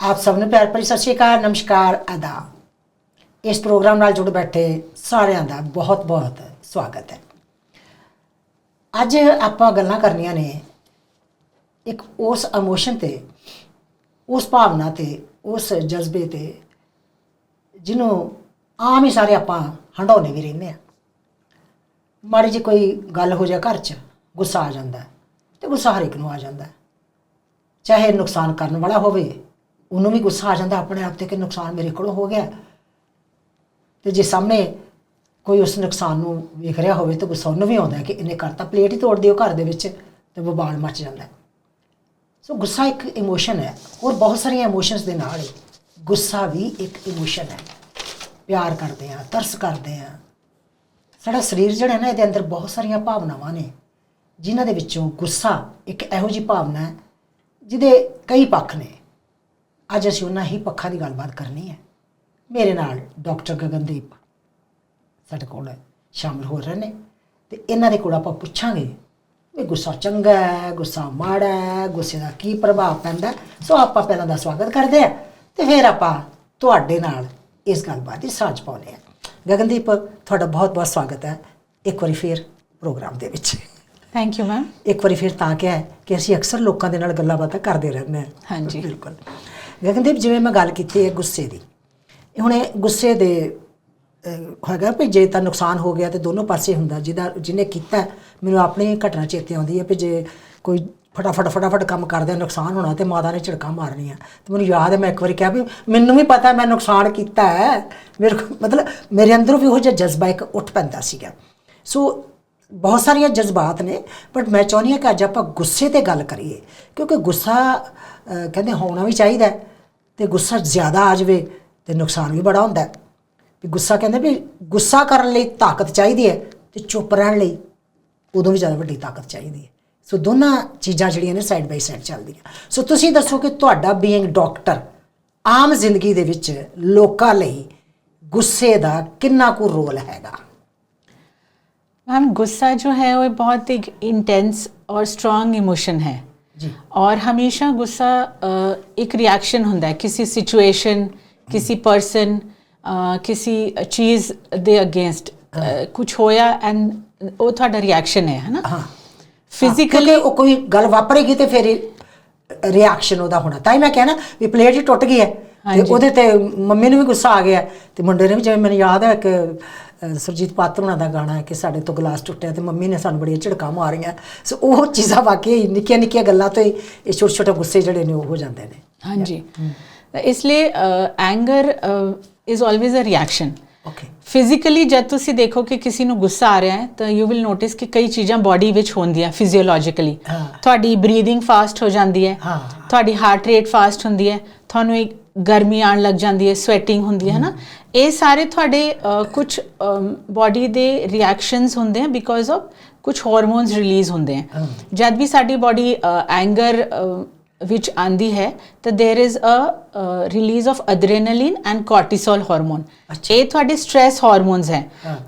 ਆਪ ਸਭ ਨੂੰ ਪਿਆਰ ਭਰੀ ਸਤਿ ਸ਼੍ਰੀ ਅਕਾਲ ਨਮਸਕਾਰ ਆਦਾਬ। ਇਸ ਪ੍ਰੋਗਰਾਮ ਨਾਲ ਜੁੜ ਬੈਠੇ ਸਾਰਿਆਂ ਦਾ ਬਹੁਤ ਬਹੁਤ ਸਵਾਗਤ ਹੈ। ਅੱਜ ਆਪਾਂ ਗੱਲਾਂ ਕਰਨੀਆਂ ਨੇ ਇੱਕ ਉਸ ਇਮੋਸ਼ਨ ਤੇ ਉਸ ਭਾਵਨਾ ਤੇ ਉਸ ਜਜ਼ਬੇ ਤੇ ਜਿਹਨੂੰ ਆਮ ਹੀ ਸਾਰੇ ਆਪਾਂ ਹੰਡਾਉਣੇ ਵੀ ਰਹਿੰਦੇ ਆ। ਮਾੜੀ ਜਿਹੀ ਕੋਈ ਗੱਲ ਹੋ ਜਾ ਘਰ 'ਚ ਗੁੱਸਾ ਆ ਜਾਂਦਾ ਹੈ, ਤੇ ਗੁੱਸਾ ਹਰ ਇੱਕ ਨੂੰ ਆ ਜਾਂਦਾ ਚਾਹੇ ਨੁਕਸਾਨ ਕਰਨ ਵਾਲਾ ਹੋਵੇ ਉਹਨੂੰ ਵੀ ਗੁੱਸਾ ਆ ਜਾਂਦਾ ਆਪਣੇ ਆਪ ਤੇ ਕਿ ਨੁਕਸਾਨ ਮੇਰੇ ਕੋਲੋਂ ਹੋ ਗਿਆ। ਤੇ ਜੇ ਸਾਹਮਣੇ ਕੋਈ ਉਸ ਨੁਕਸਾਨ ਨੂੰ ਵੇਖ ਰਿਹਾ ਹੋਵੇ ਤਾਂ ਗੁੱਸਾ ਉਹਨੂੰ ਵੀ ਆਉਂਦਾ ਕਿ ਇਹਨੇ ਕਰਤਾ, ਪਲੇਟ ਹੀ ਤੋੜ ਦਿਓ ਘਰ ਦੇ ਵਿੱਚ ਤੇ ਬਵਾਲ ਮਚ ਜਾਂਦਾ। ਸੋ ਗੁੱਸਾ ਇੱਕ ਇਮੋਸ਼ਨ ਹੈ ਔਰ ਬਹੁਤ ਸਾਰੀਆਂ ਇਮੋਸ਼ਨਸ ਦੇ ਨਾਲ ਹੀ ਗੁੱਸਾ ਵੀ ਇੱਕ ਇਮੋਸ਼ਨ ਹੈ। ਪਿਆਰ ਕਰਦੇ ਆ ਤਰਸ ਕਰਦੇ ਆ ਸਾਡਾ ਸਰੀਰ ਜਿਹੜਾ ਹੈ ਨਾ, ਇਹਦੇ ਅੰਦਰ ਬਹੁਤ ਸਾਰੀਆਂ ਭਾਵਨਾਵਾਂ ਨੇ, ਜਿਨ੍ਹਾਂ ਦੇ ਵਿੱਚੋਂ ਗੁੱਸਾ ਇੱਕ ਇਹੋ ਜਿਹੀ ਭਾਵਨਾ ਹੈ ਜਿਹਦੇ ਕਈ ਪੱਖ ਨੇ। ਅੱਜ ਅਸੀਂ ਉਹਨਾਂ ਹੀ ਪੱਖਾਂ ਦੀ ਗੱਲਬਾਤ ਕਰਨੀ ਹੈ। ਮੇਰੇ ਨਾਲ ਡਾਕਟਰ ਗਗਨਦੀਪ ਸਾਡੇ ਕੋਲ ਸ਼ਾਮਲ ਹੋ ਰਹੇ ਨੇ ਤੇ ਇਹਨਾਂ ਦੇ ਕੋਲ ਆਪਾਂ ਪੁੱਛਾਂਗੇ ਵੀ ਗੁੱਸਾ ਚੰਗਾ ਹੈ ਗੁੱਸਾ ਮਾੜਾ ਹੈ ਗੁੱਸੇ ਦਾ ਕੀ ਪ੍ਰਭਾਵ ਪੈਂਦਾ। ਸੋ ਆਪਾਂ ਪਹਿਲਾਂ ਦਾ ਸਵਾਗਤ ਕਰਦੇ ਆ ਤੇ ਫਿਰ ਆਪਾਂ ਤੁਹਾਡੇ ਨਾਲ ਇਸ ਗੱਲਬਾਤ ਦੀ ਸਾਂਝ ਪਾਉਂਦੇ ਆ ਗਗਨਦੀਪ ਤੁਹਾਡਾ ਬਹੁਤ ਬਹੁਤ ਸਵਾਗਤ ਹੈ ਇੱਕ ਵਾਰੀ ਫਿਰ ਪ੍ਰੋਗਰਾਮ ਦੇ ਵਿੱਚ। ਥੈਂਕ ਯੂ ਮੈਮ ਇੱਕ ਵਾਰੀ ਫਿਰ ਤਾਂ ਕਿਹਾ ਹੈ ਕਿ ਅਸੀਂ ਅਕਸਰ ਲੋਕਾਂ ਦੇ ਨਾਲ ਗੱਲਾਂ ਬਾਤਾਂ ਕਰਦੇ ਰਹਿੰਦੇ ਹਾਂ। ਹਾਂਜੀ। ਬਿਲਕੁਲ। ਗਗਨਦੀਪ ਜਿਵੇਂ ਮੈਂ ਗੱਲ ਕੀਤੀ ਹੈ ਗੁੱਸੇ ਦੀ। ਹੁਣ ਇਹ ਗੁੱਸੇ ਦੇ ਹੈਗਾ ਵੀ ਜੇ ਤਾਂ ਨੁਕਸਾਨ ਹੋ ਗਿਆ ਤੇ ਦੋਨੋਂ ਪਾਸੇ ਹੁੰਦਾ, ਜਿਹਦਾ, ਜਿਹਨੇ ਕੀਤਾ, ਮੈਨੂੰ ਆਪਣੀ ਘਟਨਾ ਚੇਤੇ ਆਉਂਦੀ ਹੈ ਵੀ ਜੇ ਕੋਈ ਫਟਾਫਟ ਫਟਾਫਟ ਕੰਮ ਕਰਦਿਆਂ ਨੁਕਸਾਨ ਹੋਣਾ ਤੇ ਮਾਤਾ ਨੇ ਝੜਕਾਂ ਮਾਰਨੀਆਂ। ਤੇ ਮੈਨੂੰ ਯਾਦ ਹੈ, ਮੈਂ ਇੱਕ ਵਾਰੀ ਕਿਹਾ ਵੀ ਮੈਨੂੰ ਵੀ ਪਤਾ ਮੈਂ ਨੁਕਸਾਨ ਕੀਤਾ ਹੈ। ਮੇਰੇ ਕੋਲ ਮਤਲਬ ਮੇਰੇ ਅੰਦਰੋਂ ਵੀ ਉਹ ਜਿਹਾ ਜਜ਼ਬਾ ਇੱਕ ਉੱਠ ਪੈਂਦਾ ਸੀਗਾ। ਸੋ ਬਹੁਤ ਸਾਰੀਆਂ ਜਜ਼ਬਾਤ ਨੇ, ਬਟ ਮੈਂ ਚਾਹੁੰਦੀ ਹਾਂ ਕਿ ਅੱਜ ਆਪਾਂ ਗੁੱਸੇ ਤੇ ਗੱਲ ਕਰੀਏ। ਕਿਉਂਕਿ ਗੁੱਸਾ ਕਹਿੰਦੇ ਹੋਣਾ ਵੀ ਚਾਹੀਦਾ ਤੇ ਗੁੱਸਾ ਜ਼ਿਆਦਾ ਆ ਜਾਵੇ ਤੇ ਨੁਕਸਾਨ ਵੀ ਬੜਾ ਹੁੰਦਾ ਹੈ ਵੀ ਗੁੱਸਾ ਕਹਿੰਦੇ ਵੀ ਗੁੱਸਾ ਕਰਨ ਲਈ ਤਾਕਤ ਚਾਹੀਦੀ ਹੈ ਤੇ ਚੁੱਪ ਰਹਿਣ ਲਈ ਉਦੋਂ ਵੀ ਜ਼ਿਆਦਾ ਵੱਡੀ ਤਾਕਤ ਚਾਹੀਦੀ ਹੈ ਸੋ ਦੋਨਾਂ ਚੀਜ਼ਾਂ ਜਿਹੜੀਆਂ ਨੇ ਸਾਈਡ ਬਾਈ ਸਾਈਡ ਚੱਲਦੀਆਂ ਸੋ ਤੁਸੀਂ ਦੱਸੋ ਕਿ ਤੁਹਾਡਾ ਬੀਇੰਗ ਡਾਕਟਰ ਆਮ ਜ਼ਿੰਦਗੀ ਦੇ ਵਿੱਚ ਲੋਕਾਂ ਲਈ ਗੁੱਸੇ ਦਾ ਕਿੰਨਾ ਕੁ ਰੋਲ ਹੈਗਾ मैम गुस्सा जो है वो बहुत एक इंटेंस और स्ट्रॉन्ग इमोशन है ਜੀ और हमेशा गुस्सा अ, एक रिएक्शन ਹੁੰਦਾ ਹੈ ਕਿਸੇ ਸਿਚੁਏਸ਼ਨ ਕਿਸੇ ਪਰਸਨ ਕਿਸੇ ਚੀਜ਼ ਦੇ ਅਗੇਂਸਟ ਕੁਝ ਹੋਇਆ ਐਂਡ ਉਹ ਤੁਹਾਡਾ ਰਿਐਕਸ਼ਨ ਹੈ ਹਨਾ ਹਾਂ ਫਿਜ਼ੀਕਲੀ ਕਿਉਂਕਿ ਉਹ ਕੋਈ ਗੱਲ ਵਾਪਰੇਗੀ ਤੇ ਫਿਰ ਰਿਐਕਸ਼ਨ ਉਹਦਾ ਹੋਣਾ ਤਾਂ ਹੀ ਮੈਂ ਕਹਿਣਾ ਵੀ ਪਲੇਟ ਹੀ ਟੁੱਟ ਗਈ ਹੈ ਤੇ ਹਾਂਜੀ। ਉਹਦੇ ਤੇ ਮੰਮੀ ਨੂੰ ਵੀ ਗੁੱਸਾ ਆ ਗਿਆ ਤੇ ਮੁੰਡੇ ਨੇ ਵੀ ਜਿਵੇਂ ਮੈਨੂੰ ਯਾਦ ਹੈ ਕਿ ਅਹ, ਸੁਰਜੀਤ ਪਾਤਰ ਉਹਨਾਂ ਦਾ ਗਾਣਾ ਹੈ ਕਿ ਸਾਡੇ ਤੋਂ ਗਲਾਸ ਟੁੱਟਿਆ ਤੇ ਮੰਮੀ ਨੇ ਸਾਨੂੰ ਬੜੀਆਂ ਝਿੜਕਾਂ ਮਾਰੀਆਂ। ਸੋ ਉਹ ਚੀਜ਼ਾਂ ਵਾਕਈ ਨਿੱਕੀਆਂ ਨਿੱਕੀਆਂ ਗੱਲਾਂ ਤੋਂ ਹੀ ਇਹ ਛੋਟੇ ਛੋਟੇ ਗੁੱਸੇ ਜਿਹੜੇ ਨੇ ਉਹ ਹੋ ਜਾਂਦੇ ਨੇ। ਹਾਂਜੀ। ਇਸ ਲਈ anger is always a reaction okay physically ਜਦ ਤੁਸੀਂ ਦੇਖੋ ਕਿ ਕਿਸੇ ਨੂੰ ਗੁੱਸਾ ਆ ਰਿਹਾ ਹੈ ਤਾਂ ਯੂ ਵਿਲ ਨੋਟਿਸ ਕਿ ਕਈ ਚੀਜ਼ਾਂ ਬਾਡੀ ਵਿੱਚ ਹੁੰਦੀਆਂ ਫਿਜ਼ੀਓਲੋਜੀਕਲੀ। ਤੁਹਾਡੀ ਬਰੀਥਿੰਗ ਫਾਸਟ ਹੋ ਜਾਂਦੀ ਹਾਂ। ਤੁਹਾਡੀ ਹਾਰਟ ਰੇਟ ਫਾਸਟ ਹੁੰਦੀ ਹੈ। ਤੁਹਾਨੂੰ ਇੱਕ ਗਰਮੀ ਆਣ ਲੱਗ ਜਾਂਦੀ ਹੈ ਸਵੈਟਿੰਗ ਹੁੰਦੀ ਹੈ ਨਾ ਇਹ ਸਾਰੇ ਤੁਹਾਡੇ ਕੁਝ ਬਾਡੀ ਦੇ ਰਿਐਕਸ਼ਨਸ ਹੁੰਦੇ ਆ ਬਿਕੋਜ਼ ਆਫ ਕੁਝ ਹਾਰਮੋਨਸ ਰਿਲੀਜ਼ ਹੁੰਦੇ ਆ। ਜਦ ਵੀ ਸਾਡੀ body anger which andi hai ਤਾਂ there is a uh, release of adrenaline and cortisol ਇਹ ਤੁਹਾਡੇ ਸਟ्रेस ਹਾਰਮੋਨਸ ਹੈ।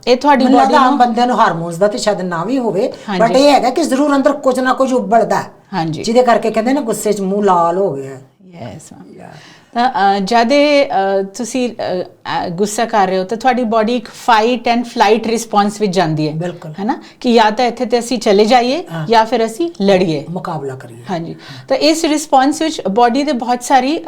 ਇਹ ਤੁਹਾਡੀ ਬਾਡੀ ਨੂੰ ਬੰਦੇ ਨੂੰ ਹਾਰਮੋਨਸ ਦਾ ਤੇ ਸ਼ਾਇਦ ਨਾ ਵੀ ਹੋਵੇ ਬਟ ਇਹ ਹੈਗਾ ਕਿ ਜ਼ਰੂਰ ਅੰਦਰ ਕੁਝ ਨਾ ਕੁਝ ਉੱਭੜਦਾ ਹਾਂਜੀ। ਜਿਹਦੇ ਕਰਕੇ ਕਹਿੰਦੇ ਨੇ ਗੁੱਸੇ 'ਚ ਮੂੰਹ ਲਾਲ ਹੋ ਗਿਆ। ਯੈਸ ਮੈਮ ਤਾਂ ਜਦ ਤੁਸੀਂ ਗੁੱਸਾ ਕਰ ਰਹੇ ਹੋ ਤਾਂ ਤੁਹਾਡੀ ਬਾਡੀ ਇੱਕ ਫਾਈਟ ਐਂਡ ਫਲਾਈਟ ਰਿਸਪੌਂਸ ਵਿੱਚ ਜਾਂਦੀ ਹੈ। ਹੈ ਨਾ? ਕਿ ਜਾਂ ਤਾਂ ਇੱਥੇ ਤੇ ਅਸੀਂ ਚਲੇ ਜਾਈਏ ਜਾਂ ਫਿਰ ਅਸੀਂ ਲੜੀਏ। ਮੁਕਾਬਲਾ ਕਰੀਏ। ਹਾਂਜੀ। ਤਾਂ ਇਸ ਰਿਸਪੌਂਸ ਵਿੱਚ ਬਾਡੀ ਦੇ ਬਹੁਤ ਸਾਰੀ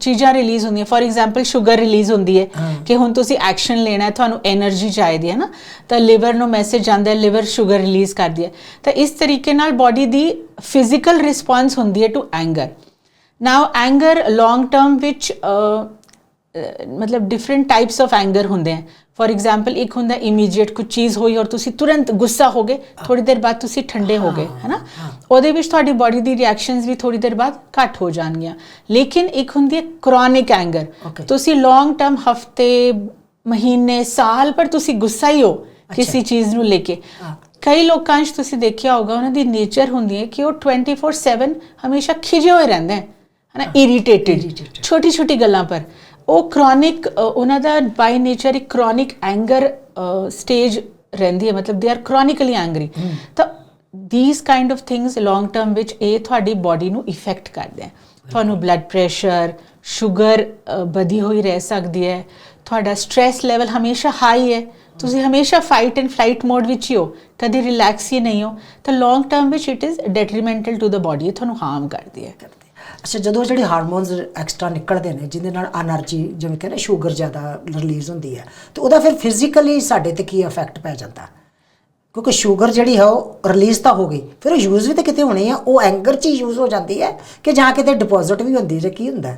ਚੀਜ਼ਾਂ ਰਿਲੀਜ਼ ਹੁੰਦੀਆਂ। ਫੋਰ ਐਗਜ਼ਾਮਪਲ 슈ਗਰ ਰਿਲੀਜ਼ ਹੁੰਦੀ ਹੈ ਕਿ ਹੁਣ ਤੁਸੀਂ ਐਕਸ਼ਨ ਲੈਣਾ ਹੈ ਤੁਹਾਨੂੰ એનર્ਜੀ ਚਾਹੀਦੀ ਹੈ ਨਾ? ਤਾਂ ਲਿਵਰ ਨੂੰ ਮੈਸੇਜ ਜਾਂਦਾ ਹੈ ਲਿਵਰ 슈ਗਰ ਰਿਲੀਜ਼ ਕਰਦੀ ਹੈ। ਤਾਂ ਇਸ ਤਰੀਕੇ ਨਾਲ ਬਾਡੀ ਦੀ ਫਿਜ਼ੀਕਲ ਰਿਸਪੌਂਸ ਹੁੰਦੀ ਹੈ to anger now anger long term ਵਿੱਚ ਮਤਲਬ ਡਿਫਰੈਂਟ ਟਾਈਪਸ ਆਫ ਐਂਗਰ ਹੁੰਦੇ ਹਨ ਫੋਰ ਐਗਜ਼ਾਮਪਲ ਇੱਕ ਹੁੰਦਾ ਇਮੀਡੀਏਟ ਕੁਝ ਚੀਜ਼ ਹੋਈ ਔਰ ਤੁਸੀਂ ਤੁਰੰਤ ਗੁੱਸਾ ਹੋ ਗਏ ਥੋੜੀ ਦੇਰ ਬਾਅਦ ਤੁਸੀਂ ਠੰਡੇ ਹੋ ਗਏ ਹੈ ਨਾ ਉਹਦੇ ਵਿੱਚ ਤੁਹਾਡੀ ਬਾਡੀ ਦੀ ਰਿਐਕਸ਼ਨਸ ਵੀ ਥੋੜੀ ਦੇਰ ਬਾਅਦ ਘੱਟ ਹੋ ਜਾਣਗੀਆਂ। ਲੇਕਿਨ ਇੱਕ ਹੁੰਦੀ ਹੈ ਕ੍ਰੋਨਿਕ ਐਂਗਰ. ਤੁਸੀਂ ਲੌਂਗ ਟਰਮ ਹਫ਼ਤੇ ਮਹੀਨੇ ਸਾਲ ਪਰ ਤੁਸੀਂ ਗੁੱਸਾ ਹੀ ਹੋ ਕਿਸੇ ਚੀਜ਼ ਨੂੰ ਲੈ ਕੇ। ਕਈ ਲੋਕਾਂ 'ਚ ਤੁਸੀਂ ਦੇਖਿਆ ਹੋਗਾ ਉਹਨਾਂ ਦੀ ਨੇਚਰ ਹੁੰਦੀ ਹੈ ਕਿ ਉਹ 24/7 ਹਮੇਸ਼ਾ ਖਿਜੇ ਹੋਏ ਰਹਿੰਦੇ ਹਨ ਹਨਾ ਇਰੀਟੇਟਿਡ Irritated. ਛੋਟੀ ਛੋਟੀ ਗੱਲਾਂ ਪਰ। ਉਹ ਕ੍ਰੋਨਿਕ ਉਹਨਾਂ ਦਾ ਬਾਈ ਨੇਚਰ ਇੱਕ ਕ੍ਰੋਨਿਕ ਐਂਗਰ ਸਟੇਜ ਰਹਿੰਦੀ ਹੈ ਮਤਲਬ ਦੇ ਆਰ ਕ੍ਰੋਨਿਕਲੀ ਐਂਗਰੀ ਤਾਂ these kind of things long term ਵਿੱਚ ਇਹ ਤੁਹਾਡੀ ਬਾਡੀ ਨੂੰ ਇਫੈਕਟ ਕਰਦੇ ਆ ਤੁਹਾਨੂੰ ਬਲੱਡ ਪ੍ਰੈਸ਼ਰ ਸ਼ੂਗਰ ਵਧੀ ਹੋਈ ਰਹਿ ਸਕਦੀ ਹੈ। ਤੁਹਾਡਾ ਸਟ्रेस ਲੈਵਲ ਹਮੇਸ਼ਾ ਹਾਈ ਹੈ। ਤੁਸੀਂ ਹਮੇਸ਼ਾ ਫਾਈਟ ਐਂਡ ਫਲਾਈਟ ਮੋਡ ਵਿੱਚ ਹੀ ਹੋ। ਕਦੀ ਰਿਲੈਕਸ ਹੀ ਨਹੀਂ ਹੋ। ਤਾਂ ਲੌਂਗ ਟਰਮ ਵਿੱਚ it is detrimental to the body ਤੁਹਾਨੂੰ ਹਾਰਮ ਕਰਦੀ ਹੈ। ਅੱਛਾ ਜਦੋਂ ਜਿਹੜੇ ਹਾਰਮੋਨਸ ਐਕਸਟਰਾ ਨਿਕਲਦੇ ਨੇ ਜਿਹਦੇ ਨਾਲ એનર્ਜੀ ਜਿਵੇਂ ਕਹਿੰਦੇ ਸ਼ੂਗਰ ਜ਼ਿਆਦਾ ਰਿਲੀਜ਼ ਹੁੰਦੀ ਹੈ ਤੇ ਉਹਦਾ ਫਿਰ ਫਿਜ਼ੀਕਲੀ ਸਾਡੇ ਤੇ ਕੀ ਇਫੈਕਟ ਪੈ ਜਾਂਦਾ? ਕਿਉਂਕਿ ਸ਼ੂਗਰ ਜਿਹੜੀ ਹੈ ਉਹ ਰਿਲੀਜ਼ ਤਾਂ ਹੋ ਗਈ ਫਿਰ ਉਹ ਯੂਜ਼ ਵੀ ਤਾਂ ਕਿਤੇ ਹੋਣੀ ਆ ਉਹ ਐਂਗਰ 'ਚ ਯੂਜ਼ ਹੋ ਜਾਂਦੀ ਹੈ ਕਿ ਜਾਂ ਕਿਤੇ ਡਿਪੋਜ਼ਿਟ ਵੀ ਹੁੰਦੀ ਜੇ ਕੀ ਹੁੰਦਾ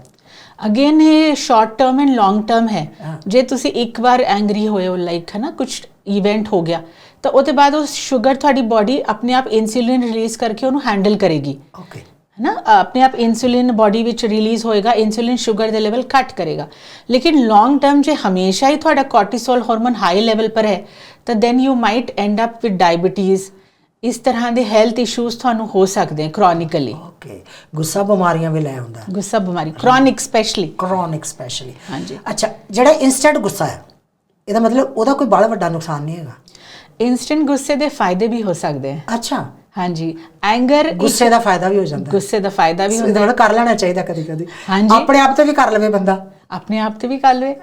ਅਗੇਨ ਇਹ short term and long term ਹੈ। ਜੇ ਤੁਸੀਂ ਇੱਕ ਵਾਰ ਐਂਗਰੀ ਹੋਏ ਹੋ ਲਾਈਕ ਹੈ ਨਾ ਕੁਝ ਇਵੈਂਟ ਹੋ ਗਿਆ ਤਾਂ ਉਹਦੇ ਬਾਅਦ ਉਹ ਸ਼ੂਗਰ ਤੁਹਾਡੀ ਬਾਡੀ ਆਪਣੇ ਆਪ ਇਨਸੂਲਿਨ ਰਿਲੀਜ਼ ਕਰਕੇ ਉਹਨੂੰ ਹੈਂਡਲ ਕਰੇਗੀ। ਓਕੇ ਹੈ ਨਾ ਆਪਣੇ ਆਪ ਇਨਸੂਲਿਨ ਬਾਡੀ ਵਿੱਚ ਰਿਲੀਜ਼ ਹੋਏਗਾ ਇਨਸੂਲਿਨ ਸ਼ੂਗਰ ਦੇ ਲੈਵਲ ਘੱਟ ਕਰੇਗਾ। ਲੇਕਿਨ ਲੌਂਗ ਟਰਮ ਜੇ ਹਮੇਸ਼ਾ ਹੀ ਤੁਹਾਡਾ ਕੋਰਟੀਸੋਲ ਹਾਰਮੋਨ ਹਾਈ ਲੈਵਲ ਪਰ ਹੈ ਤਾਂ then you might end up with diabetes ਇਸ ਤਰ੍ਹਾਂ ਦੇ ਹੈਲਥ ਇਸ਼ੂਜ਼ ਤੁਹਾਨੂੰ ਹੋ ਸਕਦੇ ਹਨ ਕ੍ਰੋਨਿਕਲੀ ਓਕੇ ਗੁੱਸਾ ਬਿਮਾਰੀਆਂ ਵੀ ਲੈ ਆਉਂਦਾ ਗੁੱਸਾ ਬਿਮਾਰੀ ਕ੍ਰੋਨਿਕ ਸਪੈਸ਼ਲੀ ਕ੍ਰੋਨਿਕ ਸਪੈਸ਼ਲੀ ਹਾਂਜੀ। ਅੱਛਾ ਜਿਹੜਾ ਇਨਸਟੈਂਟ ਗੁੱਸਾ ਹੈ ਇਹਦਾ ਮਤਲਬ ਉਹਦਾ ਕੋਈ ਬੜਾ ਵੱਡਾ ਨੁਕਸਾਨ ਨਹੀਂ ਹੈਗਾ? ਇਨਸਟੈਂਟ ਗੁੱਸੇ ਦੇ ਫਾਇਦੇ ਵੀ ਹੋ ਸਕਦੇ ਹਨ ਅੱਛਾ। ਹਾਂਜੀ ਐਂਗਰ ਗੁੱਸੇ ਦਾ ਫਾਇਦਾ ਵੀ ਹੋ ਜਾਂਦਾ ਗੁੱਸੇ ਦਾ ਫਾਇਦਾ ਵੀ ਹੁੰਦਾ ਕਰ ਲੈਣਾ ਚਾਹੀਦਾ ਕਦੀ ਕਦੀ। ਹਾਂਜੀ। ਆਪਣੇ ਆਪ ਤੇ ਵੀ ਕਰ ਲਵੇ ਬੰਦਾ। ਆਪਣੇ ਆਪ ਤੇ ਵੀ ਕਰ ਲਵੇ।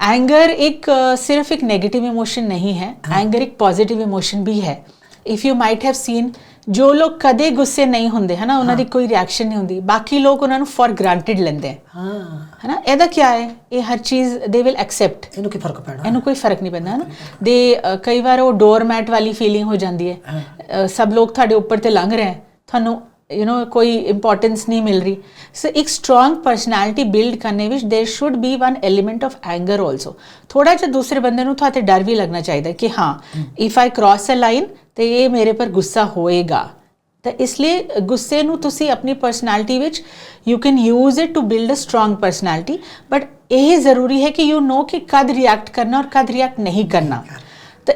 ਐਂਗਰ ਇੱਕ ਸਿਰਫ ਇੱਕ 네ਗੇਟਿਵ ਇਮੋਸ਼ਨ ਨਹੀਂ ਹੈ। ਐਂਗਰ ਇੱਕ ਪੋਜ਼ਿਟਿਵ ਇਮੋਸ਼ਨ ਵੀ ਹੈ। If you might have seen ਜੋ ਲੋਕ ਕਦੇ ਗੁੱਸੇ ਨਹੀਂ ਹੁੰਦੇ ਹਨਾ ਉਹਨਾਂ ਦੀ ਕੋਈ ਰਿਐਕਸ਼ਨ ਨਹੀਂ ਹੁੰਦੀ। ਬਾਕੀ ਲੋਕ ਉਹਨਾਂ ਨੂੰ ਫॉर ਗ੍ਰਾਂਟਡ ਲੈਂਦੇ ਹੈ ਹਾਂ। ਹਨਾ ਇਹਦਾ ਕੀ ਹੈ ਇਹ ਹਰ ਚੀਜ਼ ਦੇ ਵਿਲ ਐਕਸੈਪਟ ਇਹਨੂੰ ਕੀ ਫ਼ਰਕ ਪੈਣਾ? ਇਹਨੂੰ ਕੋਈ ਫ਼ਰਕ ਨਹੀਂ ਪੈਂਦਾ ਨਾ ਦੇ ਕਈ ਵਾਰ ਉਹ ਡੋਰਮੈਟ ਵਾਲੀ ਫੀਲਿੰਗ ਹੋ ਜਾਂਦੀ ਹੈ। ਸਭ ਲੋਕ ਤੁਹਾਡੇ ਉੱਪਰ ਤੇ ਲੰਘ ਰਹੇ ਤੁਹਾਨੂੰ यू नो कोई इंपॉर्टेंस नहीं मिल रही। सो एक स्ट्रांग पर्सनैलिटी ਬਿਲਡ ਕਰਨੇ ਵਿੱਚ there should be one element of anger also ਥੋੜਾ ਜਿਹਾ ਦੂਸਰੇ ਬੰਦੇ ਨੂੰ ਥਾਤੇ ਡਰ ਵੀ ਲੱਗਣਾ ਚਾਹੀਦਾ ਕਿ ਹਾਂ if I cross a line ਤੇ ਇਹ ਮੇਰੇ ਪਰ ਗੁੱਸਾ ਹੋਏਗਾ ਤਾਂ ਇਸ ਲਈ ਗੁੱਸੇ ਨੂੰ ਤੁਸੀਂ ਆਪਣੀ ਪਰਸਨੈਲਿਟੀ ਵਿੱਚ you can use it to build a strong personality but ਇਹ ਜ਼ਰੂਰੀ ਹੈ ਕਿ ਯੂ نو ਕਿ ਕਦ ਰਿਐਕਟ ਕਰਨਾ ਔਰ ਕਦ ਰਿਐਕਟ ਨਹੀਂ ਕਰਨਾ ਤਾਂ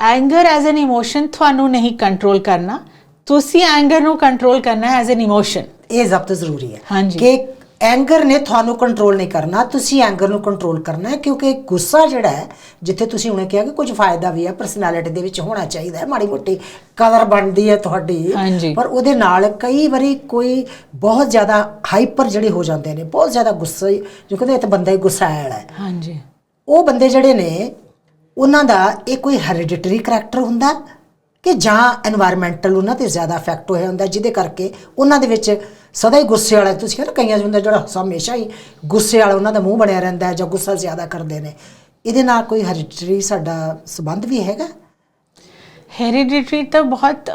ਐਂਗਰ ਐਜ਼ ਐਨ ਇਮੋਸ਼ਨ ਤੁਹਾਨੂੰ ਨਹੀਂ ਕੰਟਰੋਲ ਕਰਨਾ ਤੁਸੀਂ ਐਂਗਰ ਨੂੰ ਕੰਟਰੋਲ ਕਰਨਾ ਐਜ਼ ਐਨ ਇਮੋਸ਼ਨ ਇਹ ਜ਼ਬਤ ਜ਼ਰੂਰੀ ਹੈ ਹਾਂਜੀ। ਕਿ ਐਂਗਰ ਨੇ ਤੁਹਾਨੂੰ ਕੰਟਰੋਲ ਨਹੀਂ ਕਰਨਾ ਤੁਸੀਂ ਐਂਗਰ ਨੂੰ ਕੰਟਰੋਲ ਕਰਨਾ ਹੈ ਕਿਉਂਕਿ ਗੁੱਸਾ ਜਿਹੜਾ ਹੈ ਜਿੱਥੇ ਤੁਸੀਂ ਹੁਣੇ ਕਿਹਾ ਕਿ ਕੁਝ ਫਾਇਦਾ ਵੀ ਹੈ ਪਰਸਨੈਲਿਟੀ ਦੇ ਵਿੱਚ ਹੋਣਾ ਚਾਹੀਦਾ ਹੈ ਮਾੜੀ ਮੋਟੀ ਕਦਰ ਬਣਦੀ ਹੈ ਤੁਹਾਡੀ। ਪਰ ਉਹਦੇ ਨਾਲ ਕਈ ਵਾਰੀ ਕੋਈ ਬਹੁਤ ਜ਼ਿਆਦਾ ਹਾਈਪਰ ਜਿਹੜੇ ਹੋ ਜਾਂਦੇ ਨੇ ਬਹੁਤ ਜ਼ਿਆਦਾ ਗੁੱਸੇ ਜੋ ਕਹਿੰਦੇ ਇਹ ਤਾਂ ਬੰਦਾ ਹੀ ਗੁੱਸੈਲ ਹੈ ਹਾਂਜੀ ਉਹ ਬੰਦੇ ਜਿਹੜੇ ਨੇ ਉਹਨਾਂ ਦਾ ਇਹ ਕੋਈ ਹੈਰੀਡਿਟਰੀ ਕਰੈਕਟਰ ਹੁੰਦਾ ਕਿ ਜਾਂ এনवायरमेंटल ਉਹਨਾਂ ਤੇ ਜ਼ਿਆਦਾ ਇਫੈਕਟ ਹੋਇਆ ਹੁੰਦਾ ਜਿਹਦੇ ਕਰਕੇ ਉਹਨਾਂ ਦੇ ਵਿੱਚ ਸਦਾ ਹੀ ਗੁੱਸੇ ਵਾਲਾ ਤੁਸੀਂ ਕਹਿੰਦੇ ਕਈਆਂ ਹੁੰਦਾ ਜਿਹੜਾ ਹਮੇਸ਼ਾ ਹੀ ਗੁੱਸੇ ਵਾਲਾ ਉਹਨਾਂ ਦਾ ਮੂੰਹ ਬਣਿਆ ਰਹਿੰਦਾ ਜਾਂ ਗੁੱਸਾ ਜ਼ਿਆਦਾ ਕਰਦੇ ਨੇ। ਇਹਦੇ ਨਾਲ ਕੋਈ ਹੈਰੀਟਰੀ ਸਾਡਾ ਸਬੰਧ ਵੀ ਹੈਗਾ? ਹੈਰੀਡਿਟਰੀ ਤਾਂ ਬਹੁਤ